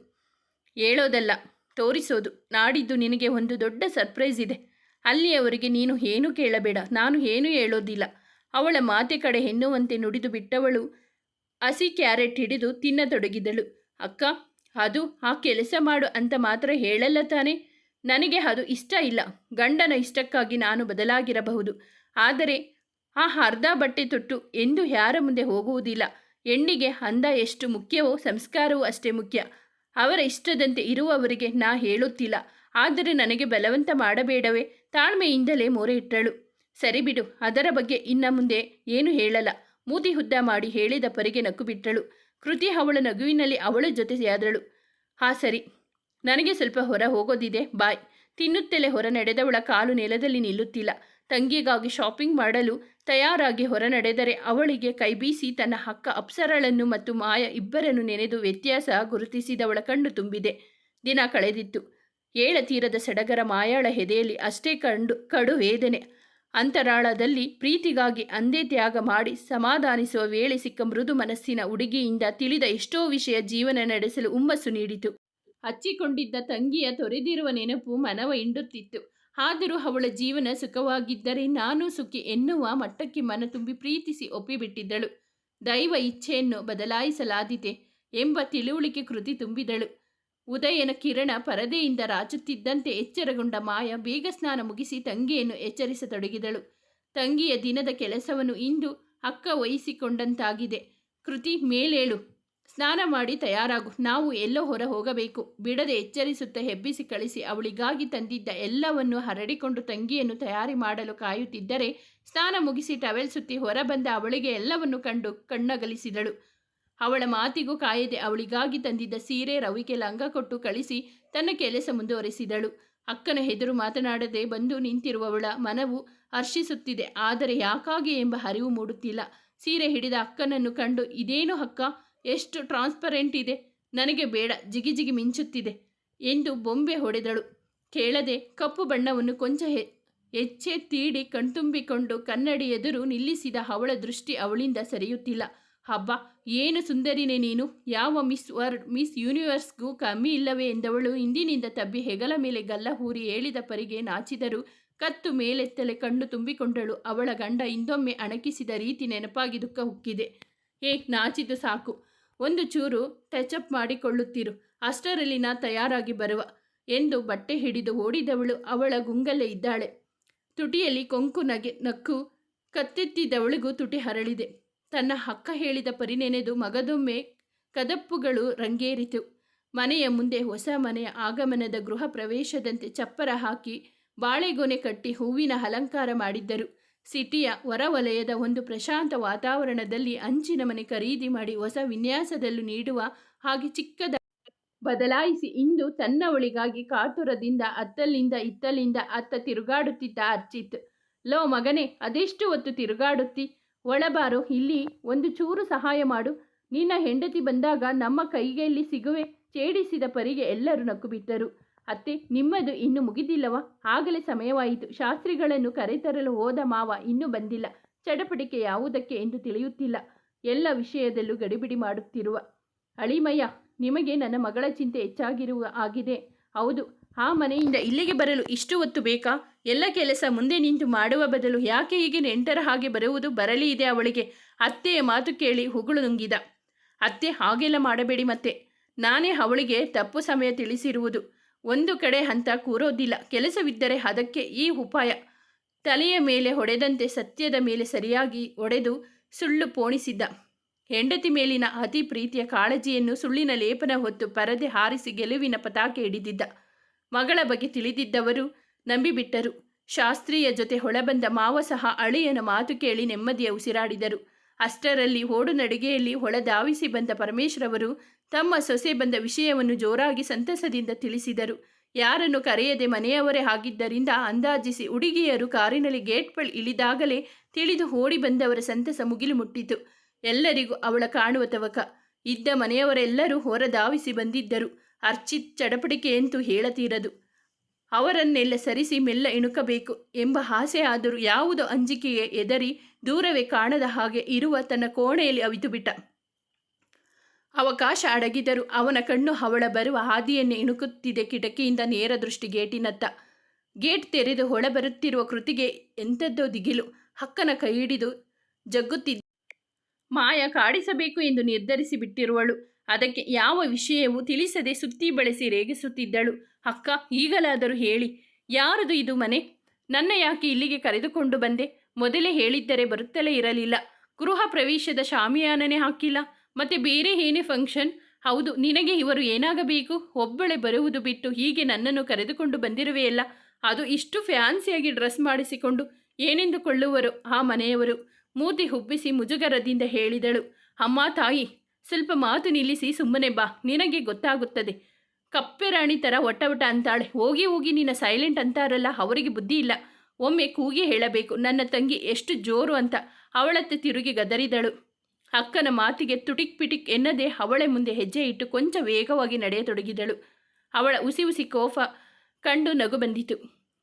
ಹೇಳೋದಲ್ಲ, ತೋರಿಸೋದು. ನಾಡಿದ್ದು ನಿನಗೆ ಒಂದು ದೊಡ್ಡ ಸರ್ಪ್ರೈಸ್ ಇದೆ. ಅಲ್ಲಿಯವರಿಗೆ ನೀನು ಏನು ಕೇಳಬೇಡ, ನಾನು ಏನು ಹೇಳೋದಿಲ್ಲ. ಅವಳ ಮಾತೆ ಕಡೆ ಎನ್ನುವಂತೆ ನುಡಿದು ಬಿಟ್ಟವಳು. ಹಸಿ ಕ್ಯಾರೆಟ್ ಹಿಡಿದು ತಿನ್ನತೊಡಗಿದಳು. ಅಕ್ಕ ಅದು ಆ ಕೆಲಸ ಮಾಡು ಅಂತ ಮಾತ್ರ ಹೇಳಲ್ಲ ತಾನೆ. ನನಗೆ ಅದು ಇಷ್ಟ ಇಲ್ಲ. ಗಂಡನ ಇಷ್ಟಕ್ಕಾಗಿ ನಾನು ಬದಲಾಗಿರಬಹುದು. ಆದರೆ ಆ ಅರ್ಧ ಬಟ್ಟೆ ತೊಟ್ಟು ಎಂದು ಯಾರ ಮುಂದೆ ಹೋಗುವುದಿಲ್ಲ. ಹೆಣ್ಣಿಗೆ ಅಂದ ಎಷ್ಟು ಮುಖ್ಯವೋ ಸಂಸ್ಕಾರವೂ ಅಷ್ಟೇ ಮುಖ್ಯ. ಅವರ ಇಷ್ಟದಂತೆ ಇರುವವರಿಗೆ ನಾ ಹೇಳುತ್ತಿಲ್ಲ. ಆದರೆ ನನಗೆ ಬಲವಂತ ಮಾಡಬೇಡವೇ. ತಾಳ್ಮೆಯಿಂದಲೇ ಮೊರೆ ಇಟ್ಟಳು. ಸರಿ ಬಿಡು, ಅದರ ಬಗ್ಗೆ ಇನ್ನ ಮುಂದೆ ಏನು ಹೇಳಲ್ಲ. ಮೂತಿ ಹುದ್ದ ಮಾಡಿ ಹೇಳಿದ ಪರಿಗೆ ನಕ್ಕು ಬಿಟ್ಟಳು. ಕೃತಿ ಅವಳ ನಗುವಿನಲ್ಲಿ ಅವಳ ಜೊತೆಯಾದಳು. ಹಾ, ಸರಿ. ನನಗೆ ಸ್ವಲ್ಪ ಹೊರ ಹೋಗೋದಿದೆ. ಬಾಯ್. ತಿನ್ನುತ್ತಲೇ ಹೊರ ನಡೆದವಳ ಕಾಲು ನೆಲದಲ್ಲಿ ನಿಲ್ಲುತ್ತಿಲ್ಲ. ತಂಗಿಗಾಗಿ ಶಾಪಿಂಗ್ ಮಾಡಲು ತಯಾರಾಗಿ ಹೊರ ನಡೆದರೆ ಅವಳಿಗೆ ಕೈಬೀಸಿ ತನ್ನ ಹಕ್ಕ ಅಪ್ಸರಳನ್ನು ಮತ್ತು ಮಾಯ ಇಬ್ಬರನ್ನು ನೆನೆದು ವ್ಯತ್ಯಾಸ ಗುರುತಿಸಿದವಳ ಕಣ್ಣು ತುಂಬಿದೆ. ದಿನ ಕಳೆದಿತ್ತು. ಏಳ ತೀರದ ಸಡಗರ ಮಾಯಾಳ ಹೆದೆಯಲ್ಲಿ ಅಷ್ಟೇ ಕಂಡು, ಕಡು ವೇದನೆ. ಅಂತರಾಳದಲ್ಲಿ ಪ್ರೀತಿಗಾಗಿ ಅಂದೇ ತ್ಯಾಗ ಮಾಡಿ ಸಮಾಧಾನಿಸುವ ವೇಳೆ ಸಿಕ್ಕ ಮೃದು ಮನಸ್ಸಿನ ಹುಡುಗಿಯಿಂದ ತಿಳಿದ ಎಷ್ಟೋ ವಿಷಯ ಜೀವನ ನಡೆಸಲು ಉಮ್ಮಸ್ಸು ನೀಡಿತು. ಹಚ್ಚಿಕೊಂಡಿದ್ದ ತಂಗಿಯ ತೊರೆದಿರುವ ನೆನಪು ಮನವ ಹಿಂಡುತ್ತಿತ್ತು. ಆದರೂ ಅವಳ ಜೀವನ ಸುಖವಾಗಿದ್ದರೆ ನಾನು ಸುಖಿ ಎನ್ನುವ ಮಟ್ಟಕ್ಕೆ ಮನ ತುಂಬಿ ಪ್ರೀತಿಸಿ ಒಪ್ಪಿಬಿಟ್ಟಿದ್ದಳು. ದೈವ ಇಚ್ಛೆಯನ್ನು ಬದಲಾಯಿಸಲಾದೀತೆ ಎಂಬ ತಿಳುವಳಿಕೆ ಕೃತಿ ತುಂಬಿದಳು. ಉದಯನ ಕಿರಣ ಪರದೆಯಿಂದ ರಾಚುತ್ತಿದ್ದಂತೆ ಎಚ್ಚರಗೊಂಡ ಮಾಯ ಬೇಗ ಸ್ನಾನ ಮುಗಿಸಿ ತಂಗಿಯನ್ನು ಎಚ್ಚರಿಸತೊಡಗಿದಳು. ತಂಗಿಯ ದಿನದ ಕೆಲಸವನ್ನು ಇಂದು ಅಕ್ಕ ವಹಿಸಿಕೊಂಡಂತಾಗಿದೆ. ಕೃತಿ, ಮೇಲೇಳು. ಸ್ನಾನ ಮಾಡಿ ತಯಾರಾಗು. ನಾವು ಎಲ್ಲೋ ಹೊರ ಹೋಗಬೇಕು. ಬಿಡದೆ ಎಚ್ಚರಿಸುತ್ತಾ ಹೆಬ್ಬಿಸಿ ಕಳಿಸಿ ಅವಳಿಗಾಗಿ ತಂದಿದ್ದ ಎಲ್ಲವನ್ನು ಹರಡಿಕೊಂಡು ತಂಗಿಯನ್ನು ತಯಾರಿ ಮಾಡಲು ಕಾಯುತ್ತಿದ್ದರೆ, ಸ್ನಾನ ಮುಗಿಸಿ ಟವೆಲ್ ಸುತ್ತಿ ಹೊರಬಂದ ಅವಳಿಗೆ ಎಲ್ಲವನ್ನು ಕಂಡು ಕಣ್ಣಗಲಿಸಿದಳು. ಅವಳ ಮಾತಿಗೂ ಕಾಯದೆ ಅವಳಿಗಾಗಿ ತಂದಿದ್ದ ಸೀರೆ ರವಿಕೆ ಲಂಗ ಕೊಟ್ಟು ಕಳಿಸಿ ತನ್ನ ಕೆಲಸ ಮುಂದುವರೆಸಿದಳು. ಅಕ್ಕನ ಹೆದರು ಮಾತನಾಡದೆ ಬಂದು ನಿಂತಿರುವವಳ ಮನವು ಹರ್ಷಿಸುತ್ತಿದೆ. ಆದರೆ ಯಾಕಾಗಿ ಎಂಬ ಅರಿವು ಮೂಡುತ್ತಿಲ್ಲ. ಸೀರೆ ಹಿಡಿದ ಅಕ್ಕನನ್ನು ಕಂಡು, ಇದೇನು ಅಕ್ಕ? ಎಷ್ಟು ಟ್ರಾನ್ಸ್ಪರೆಂಟ್ ಇದೆ. ನನಗೆ ಬೇಡ. ಜಿಗಿಜಿಗಿ ಜಿಗಿ ಮಿಂಚುತ್ತಿದೆ ಎಂದು ಬೊಂಬೆ ಹೊಡೆದಳು. ಕೇಳದೆ ಕಪ್ಪು ಬಣ್ಣವನ್ನು ಕೊಂಚ ಹೆ ಹೆಚ್ಚೆ ತೀಡಿ ಕಣ್ತುಂಬಿಕೊಂಡು ಕನ್ನಡಿ ಎದುರು ನಿಲ್ಲಿಸಿದ ಅವಳ ದೃಷ್ಟಿ ಅವಳಿಂದ ಸರಿಯುತ್ತಿಲ್ಲ. ಹಬ್ಬ, ಏನು ಸುಂದರಿನೇ ನೀನು? ಯಾವ ಮಿಸ್ ವರ್ಲ್ಡ್ ಮಿಸ್ ಯೂನಿವರ್ಸ್ಗೂ ಕಮ್ಮಿ ಇಲ್ಲವೇ ಎಂದವಳು. ಇಂದಿನಿಂದ ತಬ್ಬಿ ಹೆಗಲ ಮೇಲೆ ಗಲ್ಲ ಹೂರಿ ಹೇಳಿದ ಪರಿಗೆ ನಾಚಿದರು. ಕತ್ತು ಮೇಲೆತ್ತಲೆ ಕಣ್ಣು ತುಂಬಿಕೊಂಡಳು. ಅವಳ ಗಂಡ ಇಂದೊಮ್ಮೆ ಅಣಕಿಸಿದ ರೀತಿ ನೆನಪಾಗಿ ದುಃಖ ಹುಕ್ಕಿದೆ. ಏ ನಾಚಿದ್ದು ಸಾಕು. ಒಂದು ಚೂರು ಟಚಪ್ ಮಾಡಿಕೊಳ್ಳುತ್ತಿರು. ನಾ ತಯಾರಾಗಿ ಬರುವ ಎಂದು ಬಟ್ಟೆ ಹಿಡಿದು ಓಡಿದವಳು. ಅವಳ ಗುಂಗಲ್ಲೇ ಇದ್ದಾಳೆ. ತುಟಿಯಲ್ಲಿ ಕೊಂಕು ನಗೆ, ನಕ್ಕು ಕತ್ತೆತ್ತಿದವಳಿಗೂ ತುಟಿ ಹರಳಿದೆ. ತನ್ನ ಹಕ್ಕ ಹೇಳಿದ ಪರಿನೆನೆದು ಮಗದೊಮ್ಮೆ ಕದಪ್ಪುಗಳು ರಂಗೇರಿತು. ಮನೆಯ ಮುಂದೆ ಹೊಸ ಮನೆಯ ಆಗಮನದ ಗೃಹ ಪ್ರವೇಶದಂತೆ ಚಪ್ಪರ ಹಾಕಿ ಬಾಳೆಗೊನೆ ಕಟ್ಟಿ ಹೂವಿನ ಅಲಂಕಾರ ಮಾಡಿದ್ದರು. ಸಿಟಿಯ ಹೊರವಲಯದ ಒಂದು ಪ್ರಶಾಂತ ವಾತಾವರಣದಲ್ಲಿ ಅಂಚಿನ ಮನೆ ಖರೀದಿ ಮಾಡಿ ಹೊಸ ವಿನ್ಯಾಸದಲ್ಲೂ ನೀಡುವ ಹಾಗೆ ಚಿಕ್ಕದ ಬದಲಾಯಿಸಿ ಇಂದು ತನ್ನವಳಿಗಾಗಿ ಕಾತುರದಿಂದ ಅತ್ತಲ್ಲಿಂದ ಇತ್ತಲಿಂದ ಅತ್ತ ತಿರುಗಾಡುತ್ತಿದ್ದ ಅರ್ಚಿತ್ ಲೋ ಮಗನೇ, ಅದೆಷ್ಟು ಹೊತ್ತು ತಿರುಗಾಡುತ್ತಿ? ಒಳಬಾರೋ, ಇಲ್ಲಿ ಒಂದು ಚೂರು ಸಹಾಯ ಮಾಡು. ನಿನ್ನ ಹೆಂಡತಿ ಬಂದಾಗ ನಮ್ಮ ಕೈಗೆಯಲ್ಲಿ ಸಿಗುವೆ. ಛೇಡಿಸಿದ ಪರಿಗೆ ಎಲ್ಲರೂ ನಕ್ಕು ಬಿದ್ದರು ಅತ್ತೆ, ನಿಮ್ಮದು ಇನ್ನು ಮುಗಿದಿಲ್ಲವ ಆಗಲೇ ಸಮಯವಾಯಿತು. ಶಾಸ್ತ್ರಿಗಳನ್ನು ಕರೆತರಲು ಹೋದ ಮಾವ ಇನ್ನೂ ಬಂದಿಲ್ಲ. ಚಡಪಡಿಕೆ ಯಾವುದಕ್ಕೆ ಎಂದು ತಿಳಿಯುತ್ತಿಲ್ಲ. ಎಲ್ಲ ವಿಷಯದಲ್ಲೂ ಗಡಿಬಿಡಿ ಮಾಡುತ್ತಿರುವ ಅಳಿಮಯ್ಯ, ನಿಮಗೆ ನನ್ನ ಮಗಳ ಚಿಂತೆ ಹೆಚ್ಚಾಗಿರುವ ಆಗಿದೆ. ಹೌದು ಆ ಮನೆಯಿಂದ ಇಲ್ಲಿಗೆ ಬರಲು ಇಷ್ಟು ಹೊತ್ತು ಬೇಕಾ? ಎಲ್ಲ ಕೆಲಸ ಮುಂದೆ ನಿಂತು ಮಾಡುವ ಬದಲು ಯಾಕೆ ಹೀಗೆ ನೆಂಟರ ಹಾಗೆ ಬರುವುದು ಬರಲಿ ಇದೆ ಅವಳಿಗೆ? ಅತ್ತೆಯ ಮಾತು ಕೇಳಿ ಹುಗುಳು ನುಂಗಿದ. ಅತ್ತೆ, ಹಾಗೆಲ್ಲ ಮಾಡಬೇಡಿ ಮತ್ತೆ. ನಾನೇ ಅವಳಿಗೆ ತಪ್ಪು ಸಮಯ ತಿಳಿಸಿರುವುದು. ಒಂದು ಕಡೆ ಹಂತ ಕೂರೋದಿಲ್ಲ. ಕೆಲಸವಿದ್ದರೆ ಅದಕ್ಕೆ ಈ ಉಪಾಯ. ತಲೆಯ ಮೇಲೆ ಹೊಡೆದಂತೆ ಸತ್ಯದ ಮೇಲೆ ಸರಿಯಾಗಿ ಒಡೆದು ಸುಳ್ಳು ಪೋಣಿಸಿದ್ದ. ಹೆಂಡತಿ ಮೇಲಿನ ಅತಿ ಪ್ರೀತಿಯ ಕಾಳಜಿಯನ್ನು ಸುಳ್ಳಿನ ಲೇಪನ ಹೊತ್ತು ಪರದೆ ಹಾರಿಸಿ ಗೆಲುವಿನ ಪತಾಕೆ ಹಿಡಿದಿದ್ದ. ಮಗಳ ಬಗ್ಗೆ ತಿಳಿದಿದ್ದವರು ನಂಬಿಬಿಟ್ಟರು. ಶಾಸ್ತ್ರೀಯ ಜೊತೆ ಹೊಳಬಂದ ಮಾವ ಸಹ ಅಳಿಯನ ಮಾತು ಕೇಳಿ ನೆಮ್ಮದಿಯ ಉಸಿರಾಡಿದರು. ಅಷ್ಟರಲ್ಲಿ ಓಡು ನಡಿಗೆಯಲ್ಲಿ ಹೊಳಧಾವಿಸಿ ಬಂದ ಪರಮೇಶ್ವರವರು ತಮ್ಮ ಸೊಸೆ ಬಂದ ವಿಷಯವನ್ನು ಜೋರಾಗಿ ಸಂತಸದಿಂದ ತಿಳಿಸಿದರು. ಯಾರನ್ನು ಕರೆಯದೆ ಮನೆಯವರೇ ಆಗಿದ್ದರಿಂದ ಅಂದಾಜಿಸಿ ಹುಡುಗಿಯರು ಕಾರಿನಲ್ಲಿ ಗೇಟ್ ಬಳಿ ಇಳಿದಾಗಲೇ ತಿಳಿದು ಓಡಿ ಬಂದವರ ಸಂತಸ ಮುಗಿಲು ಮುಟ್ಟಿತು. ಎಲ್ಲರಿಗೂ ಅವಳ ಕಾಣುವ ತವಕ. ಇದ್ದ ಮನೆಯವರೆಲ್ಲರೂ ಹೊರಧಾವಿಸಿ ಬಂದಿದ್ದರು. ಅರ್ಚಿತ್ ಚಡಪಡಿಕೆ ಅಂತೂ ಹೇಳತೀರದು. ಅವರನ್ನೆಲ್ಲ ಸರಿಸಿ ಮೆಲ್ಲ ಇಣುಕಬೇಕು ಎಂಬ ಆಸೆ ಆದರೂ ಯಾವುದೋ ಅಂಜಿಕೆಗೆ ಎದರಿ ದೂರವೇ ಕಾಣದ ಹಾಗೆ ಇರುವ ತನ್ನ ಕೋಣೆಯಲ್ಲಿ ಅವಿತು ಬಿಟ್ಟ ಅವಕಾಶ ಅಡಗಿದರೂ ಅವನ ಕಣ್ಣು ಅವಳ ಬರುವ ಹಾದಿಯನ್ನೇ ಇಣುಕುತ್ತಿದೆ ಕಿಟಕಿಯಿಂದ ನೇರ ದೃಷ್ಟಿ ಗೇಟಿನತ್ತ. ಗೇಟ್ ತೆರೆದು ಹೊಳ ಬರುತ್ತಿರುವ ಕೃತಿಗೆ ಎಂಥದ್ದೋ ದಿಗಿಲು, ಹಕ್ಕನ ಕೈ ಹಿಡಿದು ಜಗ್ಗುತ್ತಿದ್ದ. ಮಾಯ ಕಾಡಿಸಬೇಕು ಎಂದು ನಿರ್ಧರಿಸಿ ಬಿಟ್ಟಿರುವಳು. ಅದಕ್ಕೆ ಯಾವ ವಿಷಯವು ತಿಳಿಸದೆ ಸುತ್ತಿ ಬಳಸಿ ರೇಗಿಸುತ್ತಿದ್ದಳು. ಅಕ್ಕ, ಈಗಲಾದರೂ ಹೇಳಿ. ಯಾರದು ಇದು ಮನೆ? ನನ್ನ ಯಾಕೆ ಇಲ್ಲಿಗೆ ಕರೆದುಕೊಂಡು ಬಂದೆ? ಮೊದಲೇ ಹೇಳಿದ್ದರೆ ಬರುತ್ತಲೇ ಇರಲಿಲ್ಲ. ಗೃಹ ಪ್ರವೇಶದ ಶಾಮಿಯಾನನೇ ಹಾಕಿಲ್ಲ. ಮತ್ತೆ ಬೇರೆ ಏನೇ ಫಂಕ್ಷನ್? ಹೌದು, ನಿನಗೆ ಇವರು ಏನಾಗಬೇಕು? ಒಬ್ಬಳೆ ಬರುವುದು ಬಿಟ್ಟು ಹೀಗೆ ನನ್ನನ್ನು ಕರೆದುಕೊಂಡು ಬಂದಿರುವೆಯಲ್ಲ ಅದು ಇಷ್ಟು ಫ್ಯಾನ್ಸಿಯಾಗಿ ಡ್ರೆಸ್ ಮಾಡಿಸಿಕೊಂಡು ಏನೆಂದುಕೊಳ್ಳುವರು ಆ ಮನೆಯವರು? ಮೂತಿ ಹುಬ್ಬಿಸಿ ಮುಜುಗರದಿಂದ ಹೇಳಿದಳು. ಅಮ್ಮ, ತಾಯಿ ಸ್ವಲ್ಪ ಮಾತು ನಿಲ್ಲಿಸಿ ಸುಮ್ಮನೆ ಬಾ, ನಿನಗೆ ಗೊತ್ತಾಗುತ್ತದೆ. ಕಪ್ಪೆ ರಾಣಿ ಥರ ಒಟ್ಟವಟ ಒಟ ಅಂತಾಳೆ. ಹೋಗಿ ಹೋಗಿ ನಿನ್ನ ಸೈಲೆಂಟ್ ಅಂತಾರಲ್ಲ, ಅವರಿಗೆ ಬುದ್ಧಿ ಇಲ್ಲ. ಒಮ್ಮೆ ಕೂಗಿ ಹೇಳಬೇಕು, ನನ್ನ ತಂಗಿ ಎಷ್ಟು ಜೋರು ಅಂತ. ಅವಳತ್ತೆ ತಿರುಗಿ ಗದರಿದಳು. ಅಕ್ಕನ ಮಾತಿಗೆ ತುಟಿಕ್ ಪಿಟಿಕ್ ಎನ್ನದೆ ಅವಳೆ ಮುಂದೆ ಹೆಜ್ಜೆ ಇಟ್ಟು ಕೊಂಚ ವೇಗವಾಗಿ ನಡೆಯತೊಡಗಿದಳು. ಅವಳ ಉಸಿ ಉಸಿ ಕೋಫ ಕಂಡು ನಗು ಬಂದಿತು.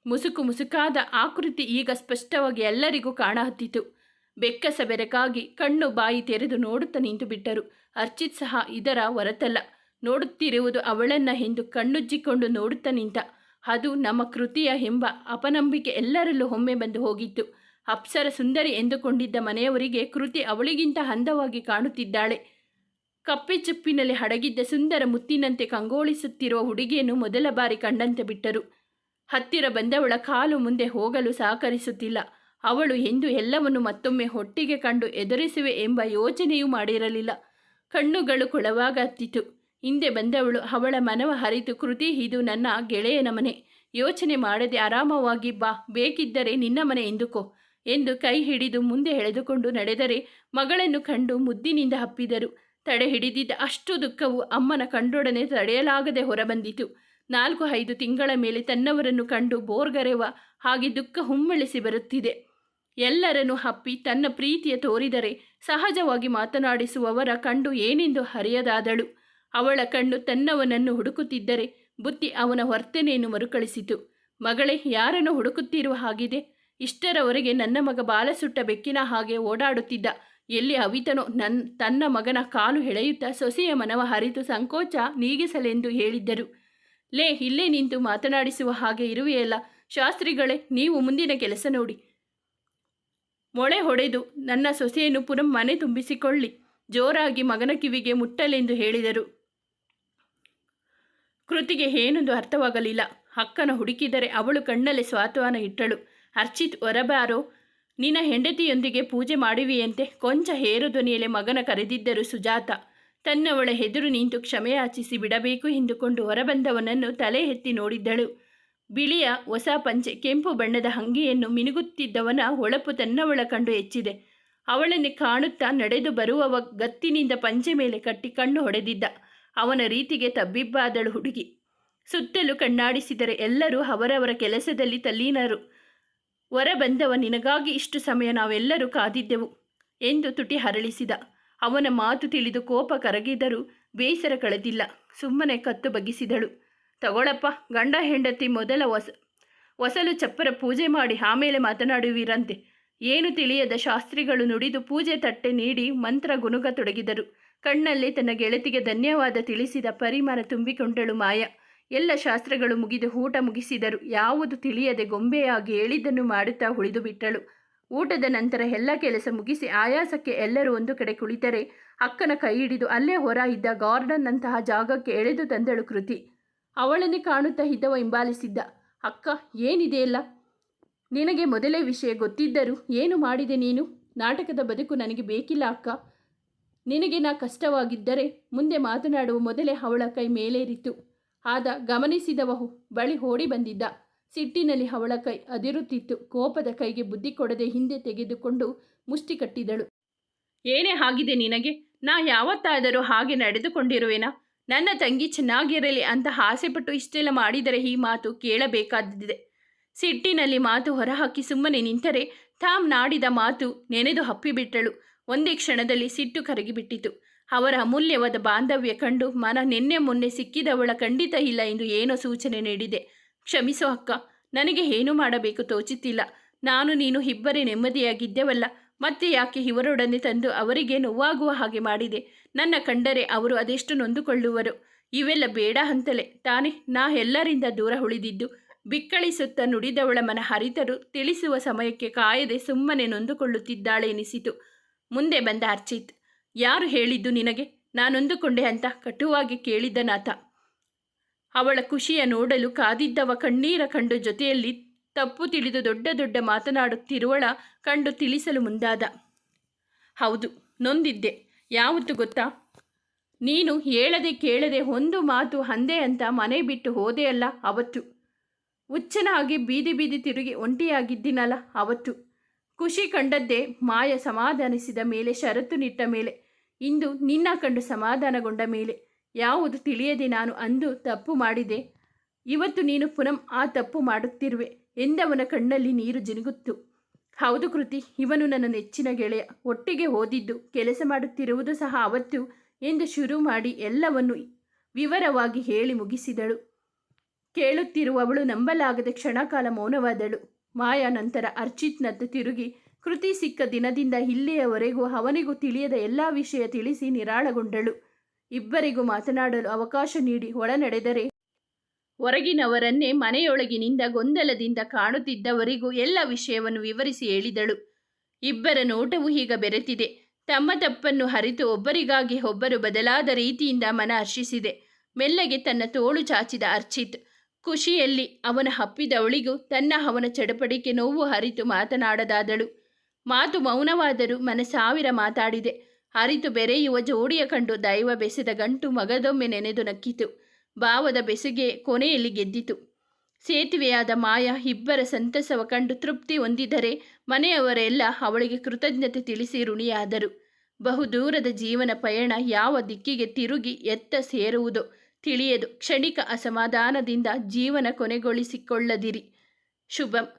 ಮುಸುಕು ಮುಸುಕಾದ ಆಕೃತಿ ಈಗ ಸ್ಪಷ್ಟವಾಗಿ ಎಲ್ಲರಿಗೂ ಕಾಣಹತ್ತಿತು. ಬೆಕ್ಕಸ ಬೆರಕಾಗಿ ಕಣ್ಣು ಬಾಯಿ ತೆರೆದು ನೋಡುತ್ತಾ ನಿಂತು ಬಿಟ್ಟರು. ಅರ್ಚಿತ್ ಸಹ ಇದರ ಹೊರತಲ್ಲ. ನೋಡುತ್ತಿರುವುದು ಅವಳನ್ನ ಎಂದು ಕಣ್ಣುಜ್ಜಿಕೊಂಡು ನೋಡುತ್ತಾ ನಿಂತ. ಅದು ನಮ್ಮ ಕೃತಿಯ ಎಂಬ ಅಪನಂಬಿಕೆ ಎಲ್ಲರಲ್ಲೂ ಒಮ್ಮೆ ಬಂದು ಹೋಗಿತ್ತು. ಅಪ್ಸರ ಸುಂದರಿ ಎಂದುಕೊಂಡಿದ್ದ ಮನೆಯವರಿಗೆ ಕೃತಿ ಅವಳಿಗಿಂತ ಅಂದವಾಗಿ ಕಾಣುತ್ತಿದ್ದಾಳೆ. ಕಪ್ಪೆ ಚುಪ್ಪಿನಲ್ಲಿ ಹಡಗಿದ್ದ ಸುಂದರ ಮುತ್ತಿನಂತೆ ಕಂಗೋಳಿಸುತ್ತಿರುವ ಹುಡುಗಿಯನ್ನು ಮೊದಲ ಬಾರಿ ಕಂಡಂತೆ ಬಿಟ್ಟರು. ಹತ್ತಿರ ಬಂದವಳ ಕಾಲು ಮುಂದೆ ಹೋಗಲು ಸಹಕರಿಸುತ್ತಿಲ್ಲ. ಅವಳು ಎಂದು ಎಲ್ಲವನ್ನು ಮತ್ತೊಮ್ಮೆ ಹೊಟ್ಟಿಗೆ ಕಂಡು ಎದುರಿಸುವೆ ಎಂಬ ಯೋಚನೆಯೂ ಮಾಡಿರಲಿಲ್ಲ. ಕಣ್ಣುಗಳು ಕೊಳವಾಗತ್ತಿತು ಹಿಂದೆ ಬಂದವಳು ಅವಳ ಮನವ ಹರಿತು ಕೃತಿ, ಇದು ನನ್ನ ಗೆಳೆಯನ ಮನೆ. ಯೋಚನೆ ಮಾಡದೆ ಆರಾಮವಾಗಿ ಬಾ. ಬೇಕಿದ್ದರೆ ನಿನ್ನ ಮನೆ ಎಂದುಕೋ ಎಂದು ಕೈ ಹಿಡಿದು ಮುಂದೆ ಎಳೆದುಕೊಂಡು ನಡೆದರೆ ಮಗಳನ್ನು ಕಂಡು ಮುದ್ದಿನಿಂದ ಹಪ್ಪಿದರು ತಡೆ ಹಿಡಿದಿದ್ದ ಅಷ್ಟು ದುಃಖವು ಅಮ್ಮನ ಕಂಡೊಡನೆ ತಡೆಯಲಾಗದೆ ಹೊರಬಂದಿತು. ನಾಲ್ಕು, ಐದು ತಿಂಗಳ ಮೇಲೆ ತನ್ನವರನ್ನು ಕಂಡು ಬೋರ್ಗರೆವ ಹಾಗೆ ದುಃಖ ಹುಮ್ಮಳಿಸಿ ಬರುತ್ತಿದೆ. ಎಲ್ಲರನ್ನು ಹಪ್ಪಿ ತನ್ನ ಪ್ರೀತಿಯ ತೋರಿದರೆ ಸಹಜವಾಗಿ ಮಾತನಾಡಿಸುವವರ ಕಂಡು ಏನೆಂದು ಹರಿಯದಾದಳು ಅವಳ ಕಣ್ಣು ತನ್ನವನನ್ನು ಹುಡುಕುತ್ತಿದ್ದರೆ ಬುದ್ಧಿ ಅವನ ವರ್ತನೆಯನ್ನು ಮರುಕಳಿಸಿತು. ಮಗಳೇ, ಯಾರನ್ನು ಹುಡುಕುತ್ತಿರುವ ಹಾಗಿದೆ. ಇಷ್ಟರವರೆಗೆ ನನ್ನ ಮಗ ಬಾಲಸುಟ್ಟ ಬೆಕ್ಕಿನ ಹಾಗೆ ಓಡಾಡುತ್ತಿದ್ದ. ಎಲ್ಲಿ ಅವಿತನೋ ನನ್ನ ತನ್ನ ಮಗನ ಕಾಲು ಎಳೆಯುತ್ತಾ ಸೊಸೆಯ ಮನವ ಹರಿತು ಸಂಕೋಚ ನೀಗಿಸಲೆಂದು ಹೇಳಿದ್ದರು. ಲೇ, ಇಲ್ಲೇ ನಿಂತು ಮಾತನಾಡಿಸುವ ಹಾಗೆ ಇರುವೆಯಲ್ಲ. ಶಾಸ್ತ್ರಿಗಳೇ, ನೀವು ಮುಂದಿನ ಕೆಲಸ ನೋಡಿ. ಮೊಳೆ ಹೊಡೆದು ನನ್ನ ಸೊಸೆಯನ್ನು ಪುನಃ ಮನೆ ತುಂಬಿಸಿಕೊಳ್ಳಿ. ಜೋರಾಗಿ ಮಗನ ಕಿವಿಗೆ ಮುಟ್ಟಲೆಂದು ಹೇಳಿದರು. ಕೃತಿಗೆ ಏನೊಂದು ಅರ್ಥವಾಗಲಿಲ್ಲ. ಅಕ್ಕನ ಹುಡುಕಿದರೆ ಅವಳು ಕಣ್ಣಲ್ಲಿ ಸ್ವಾತವಾನ ಇಟ್ಟಳು. ಅರ್ಚಿತ್, ಹೊರಬಾರೋ. ನಿನ್ನ ಹೆಂಡತಿಯೊಂದಿಗೆ ಪೂಜೆ ಮಾಡುವಿಯಂತೆ. ಕೊಂಚ ಹೇರು ಧ್ವನಿಯಲ್ಲಿ ಮಗನ ಕರೆದಿದ್ದರು ಸುಜಾತ. ತನ್ನವಳ ಹೆದರು ನಿಂತು ಕ್ಷಮೆಯಾಚಿಸಿ ಬಿಡಬೇಕು ಎಂದುಕೊಂಡು ಹೊರಬಂದವನನ್ನು ತಲೆ ಎತ್ತಿ ನೋಡಿದ್ದಳು. ಬಿಳಿಯ ಹೊಸ ಪಂಚೆ ಕೆಂಪು ಬಣ್ಣದ ಅಂಗಿಯನ್ನು ಮಿನುಗುತ್ತಿದ್ದವನ ಹೊಳಪು ತನ್ನವಳ ಕಂಡು ಹೆಚ್ಚಿದೆ. ಅವಳನ್ನೇ ಕಾಣುತ್ತಾ ನಡೆದು ಬರುವವ ಗತ್ತಿನಿಂದ ಪಂಚೆ ಮೇಲೆ ಕಟ್ಟಿ ಕಣ್ಣು ಹೊಡೆದಿದ್ದ. ಅವನ ರೀತಿಗೆ ತಬ್ಬಿಬ್ಬಾದಳು ಹುಡುಗಿ. ಸುತ್ತಲೂ ಕಣ್ಣಾಡಿಸಿದರೆ ಎಲ್ಲರೂ ಅವರವರ ಕೆಲಸದಲ್ಲಿ ತಲ್ಲೀನರು. ಹೊರ ಬಂದವ ನಿನಗಾಗಿ ಇಷ್ಟು ಸಮಯ ನಾವೆಲ್ಲರೂ ಕಾದಿದ್ದೆವು ಎಂದು ತುಟಿ ಹರಳಿಸಿದ. ಅವನ ಮಾತು ತಿಳಿದು ಕೋಪ ಕರಗಿದರೂ ಬೇಸರ ಕಳೆದಿಲ್ಲ. ಸುಮ್ಮನೆ ಕತ್ತು ಬಗ್ಗಿಸಿದಳು. ತಗೊಳಪ್ಪ, ಗಂಡ ಹೆಂಡತಿ ಮೊದಲ ಹೊಸ, ಹೊಸಲು ಚಪ್ಪರ ಪೂಜೆ ಮಾಡಿ ಆಮೇಲೆ ಮಾತನಾಡುವಿರಂತೆ. ಏನು ತಿಳಿಯದ ಶಾಸ್ತ್ರಿಗಳು ನುಡಿದು ಪೂಜೆ ತಟ್ಟೆ ನೀಡಿ ಮಂತ್ರ ಗುನುಗತೊಡಗಿದರು ಕಣ್ಣಲ್ಲಿ ತನ್ನ ಗೆಳತಿಗೆ ಧನ್ಯವಾದ ತಿಳಿಸಿದ ಪರಿಮರ ತುಂಬಿಕೊಂಡಳು ಮಾಯ. ಎಲ್ಲ ಶಾಸ್ತ್ರಗಳು ಮುಗಿದು ಊಟ ಮುಗಿಸಿದರು. ಯಾವುದು ತಿಳಿಯದೆ ಗೊಂಬೆಯಾಗಿ ಹೇಳಿದ್ದನ್ನು ಮಾಡುತ್ತಾ ಉಳಿದು ಬಿಟ್ಟಳು. ಊಟದ ನಂತರ ಎಲ್ಲ ಕೆಲಸ ಮುಗಿಸಿ ಆಯಾಸಕ್ಕೆ ಎಲ್ಲರೂ ಒಂದು ಕಡೆ ಕುಳಿತರೆ. ಅಕ್ಕನ ಕೈ ಹಿಡಿದು ಅಲ್ಲೇ ಹೊರ ಇದ್ದ ಗಾರ್ಡನ್ನಂತಹ ಜಾಗಕ್ಕೆ ಎಳೆದು ತಂದಳು ಕೃತಿ. ಅವಳನ್ನೇ ಕಾಣುತ್ತಾ ಇದ್ದವ ಹಿಂಬಾಲಿಸಿದ್ದ. ಅಕ್ಕ ಏನಿದೆಯಲ್ಲ ನಿನಗೆ ಮೊದಲೇ ವಿಷಯ ಗೊತ್ತಿದ್ದರೂ ಏನು ಮಾಡಿದೆ ನೀನು? ನಾಟಕದ ಬದುಕು ನನಗೆ ಬೇಕಿಲ್ಲ ಅಕ್ಕ. ನಿನಗೆ ನಾ ಕಷ್ಟವಾಗಿದ್ದರೆ ಮುಂದೆ ಮಾತನಾಡುವ ಮೊದಲೇ ಅವಳ ಕೈ ಮೇಲೇರಿತು. ಆದ ಗಮನಿಸಿದವಹು ಬಳಿ ಓಡಿ ಬಂದಿದ್ದ. ಸಿಟ್ಟಿನಲ್ಲಿ ಅವಳ ಕೈ ಅದಿರುತ್ತಿತ್ತು. ಕೋಪದ ಕೈಗೆ ಬುದ್ಧಿ ಕೊಡದೆ ಹಿಂದೆ ತೆಗೆದುಕೊಂಡು ಮುಷ್ಟಿ ಕಟ್ಟಿದಳು. ಏನೇ ಆಗಿದೆ ನಿನಗೆ? ನಾ ಯಾವತ್ತಾದರೂ ಹಾಗೆ ನಡೆದುಕೊಂಡಿರುವೆನಾ? ನನ್ನ ತಂಗಿ ಚೆನ್ನಾಗಿರಲಿ ಅಂತ ಆಸೆಪಟ್ಟು ಇಷ್ಟೆಲ್ಲ ಮಾಡಿದರೆ ಈ ಮಾತು ಕೇಳಬೇಕಾದಿದೆ ಸಿಟ್ಟಿನಲ್ಲಿ ಮಾತು ಹೊರಹಾಕಿ ಸುಮ್ಮನೆ ನಿಂತರೆ ತಾಮ್ ನಾಡಿದ ಮಾತು ನೆನೆದು ಹಪ್ಪಿಬಿಟ್ಟಳು ಒಂದೇ ಕ್ಷಣದಲ್ಲಿ ಸಿಟ್ಟು ಕರಗಿಬಿಟ್ಟಿತು. ಅವರ ಅಮೂಲ್ಯವಾದ ಬಾಂಧವ್ಯ ಕಂಡು ಮನ ನಿನ್ನೆ ಮೊನ್ನೆ ಸಿಕ್ಕಿದವಳ ಖಂಡಿತ ಇಲ್ಲ ಎಂದು ಏನೋ ಸೂಚನೆ ನೀಡಿದೆ. ಕ್ಷಮಿಸೋ ಅಕ್ಕ, ನನಗೆ ಏನು ಮಾಡಬೇಕು ತೋಚುತ್ತಿಲ್ಲ. ನಾನು ನೀನು ಇಬ್ಬರೇ ನೆಮ್ಮದಿಯಾಗಿದ್ದೆವಲ್ಲ ಮತ್ತೆ ಯಾಕೆ ಇವರೊಡನೆ ತಂದು ಅವರಿಗೆ ನೋವಾಗುವ ಹಾಗೆ ಮಾಡಿದೆ? ನನ್ನ ಕಂಡರೆ ಅವರು ಅದೆಷ್ಟು ನೊಂದುಕೊಳ್ಳುವರು? ಇವೆಲ್ಲ ಬೇಡ ಅಂತಲೇ. ತಾನೇ, ನಾ ಎಲ್ಲರಿಂದ ದೂರ ಉಳಿದಿದ್ದು. ಬಿಕ್ಕಳಿಸುತ್ತ ನುಡಿದವಳ ಮನ ಹರಿತರು ತಿಳಿಸುವ ಸಮಯಕ್ಕೆ ಕಾಯದೆ ಸುಮ್ಮನೆ ನೊಂದುಕೊಳ್ಳುತ್ತಿದ್ದಾಳೆ ಎನಿಸಿತು ಮುಂದೆ ಬಂದ ಅರ್ಚಿತ್, ಯಾರು ಹೇಳಿದ್ದು ನಿನಗೆ? ನಾನೊಂದುಕೊಂಡೆ ಅಂತ ಕಟುವಾಗಿ ಕೇಳಿದ್ದನಾಥ ಅವಳ ಖುಷಿಯ ನೋಡಲು ಕಾದಿದ್ದವ ಕಣ್ಣೀರ ಕಂಡು ಜೊತೆಯಲ್ಲಿ ತಪ್ಪು ತಿಳಿದು ದೊಡ್ಡ ದೊಡ್ಡ ಮಾತನಾಡುತ್ತಿರುವಳ ಕಂಡು ತಿಳಿಸಲು ಮುಂದಾದ. ಹೌದು, ನೊಂದಿದ್ದೆ. ಯಾವತ್ತು ಗೊತ್ತಾ? ನೀನು ಹೇಳದೆ ಕೇಳದೆ ಒಂದು ಮಾತು ಹಂದೆ ಅಂತ ಮನೆ ಬಿಟ್ಟು ಹೋದೆ ಅಲ್ಲ ಅವತ್ತು. ಹುಚ್ಚನಾಗಿ ಬೀದಿ ಬೀದಿ ತಿರುಗಿ ಒಂಟಿಯಾಗಿದ್ದೀನಲ್ಲ ಅವತ್ತು. ಖುಷಿ ಕಂಡದ್ದೇ ಮಾಯ ಸಮಾಧಾನಿಸಿದ ಮೇಲೆ, ಷರತ್ತು ನಿಟ್ಟ ಮೇಲೆ. ಇಂದು ನಿನ್ನ ಕಂಡು ಸಮಾಧಾನಗೊಂಡ ಮೇಲೆ. ಯಾವುದು ತಿಳಿಯದೆ ನಾನು ಅಂದು ತಪ್ಪು ಮಾಡಿದೆ. ಇವತ್ತು ನೀನು ಪುನಃ ಆ ತಪ್ಪು ಮಾಡುತ್ತಿರುವೆ. ಎಂದವನ ಕಣ್ಣಲ್ಲಿ ನೀರು ಜಿನುಗುತ್ತು. ಹೌದು ಕೃತಿ, ಇವನು ನನ್ನ ನೆಚ್ಚಿನ ಗೆಳೆಯ. ಒಟ್ಟಿಗೆ ಓದಿದ್ದು, ಕೆಲಸ ಮಾಡುತ್ತಿರುವುದು ಸಹ ಅವತ್ತು ಎಂದು ಶುರು ಮಾಡಿ ಎಲ್ಲವನ್ನು ವಿವರವಾಗಿ ಹೇಳಿ ಮುಗಿಸಿದಳು. ಕೇಳುತ್ತಿರುವವಳು ನಂಬಲಾಗದೆ ಕ್ಷಣಕಾಲ ಮೌನವಾದಳು. ಮಾಯಾ ನಂತರ ಅರ್ಚಿತ್ನತ್ತ ತಿರುಗಿ, ಕೃತಿ ಸಿಕ್ಕ ದಿನದಿಂದ ಇಲ್ಲಿಯವರೆಗೂ ಅವನಿಗೂ ತಿಳಿಯದ ಎಲ್ಲ ವಿಷಯ ತಿಳಿಸಿ ನಿರಾಳಗೊಂಡಳು. ಇಬ್ಬರಿಗೂ ಮಾತನಾಡಲು ಅವಕಾಶ ನೀಡಿ ಒಳ ನಡೆದರೆ ಹೊರಗಿನವರನ್ನೇ ಮನೆಯೊಳಗಿನಿಂದ ಗೊಂದಲದಿಂದ ಕಾಣುತ್ತಿದ್ದವರಿಗೂ ಎಲ್ಲ ವಿಷಯವನ್ನು ವಿವರಿಸಿ ಹೇಳಿದಳು. ಇಬ್ಬರ ನೋಟವು ಹೀಗ ಬೆರೆತಿದೆ. ತಮ್ಮ ತಪ್ಪನ್ನು ಹರಿತು ಒಬ್ಬರಿಗಾಗಿ ಒಬ್ಬರು ಬದಲಾದ ರೀತಿಯಿಂದ ಮನ ಹರ್ಷಿಸಿದೆ. ಮೆಲ್ಲಗೆ ತನ್ನ ತೋಳು ಚಾಚಿದ ಅರ್ಚಿತ್, ಖುಷಿಯಲ್ಲಿ ಅವನ ಹಪ್ಪಿದವಳಿಗೂ ತನ್ನ ಅವನ ಚಡಪಡಿಕೆ ನೋವು ಹರಿತು ಮಾತನಾಡದಾದಳು. ಮಾತು ಮೌನವಾದರೂ ಮನ ಸಾವಿರ ಮಾತಾಡಿದೆ. ಹರಿತು ಬೆರೆಯುವ ಜೋಡಿಯ ಕಂಡು ದೈವ ಬೆಸೆದ ಗಂಟು ಮಗದೊಮ್ಮೆ ನೆನೆದು ನಕ್ಕಿತು. ಭಾವದ ಬೆಸುಗೆ ಕೊನೆಯಲ್ಲಿ ಗೆದ್ದಿತು. ಸೇತುವೆಯಾದ ಮಾಯ ಇಬ್ಬರ ಸಂತಸವ ಕಂಡು ತೃಪ್ತಿ ಹೊಂದಿದರೆ ಮನೆಯವರೆಲ್ಲ ಅವಳಿಗೆ ಕೃತಜ್ಞತೆ ತಿಳಿಸಿ ಋಣಿಯಾದರು. ಬಹುದೂರದ ಜೀವನ ಪಯಣ ಯಾವ ದಿಕ್ಕಿಗೆ ತಿರುಗಿ ಎತ್ತ ಸೇರುವುದೋ ತಿಳಿಯದು. ಕ್ಷಣಿಕ ಅಸಮಾಧಾನದಿಂದ ಜೀವನ ಕೊನೆಗೊಳಿಸಿಕೊಳ್ಳದಿರಿ. ಶುಭಂ.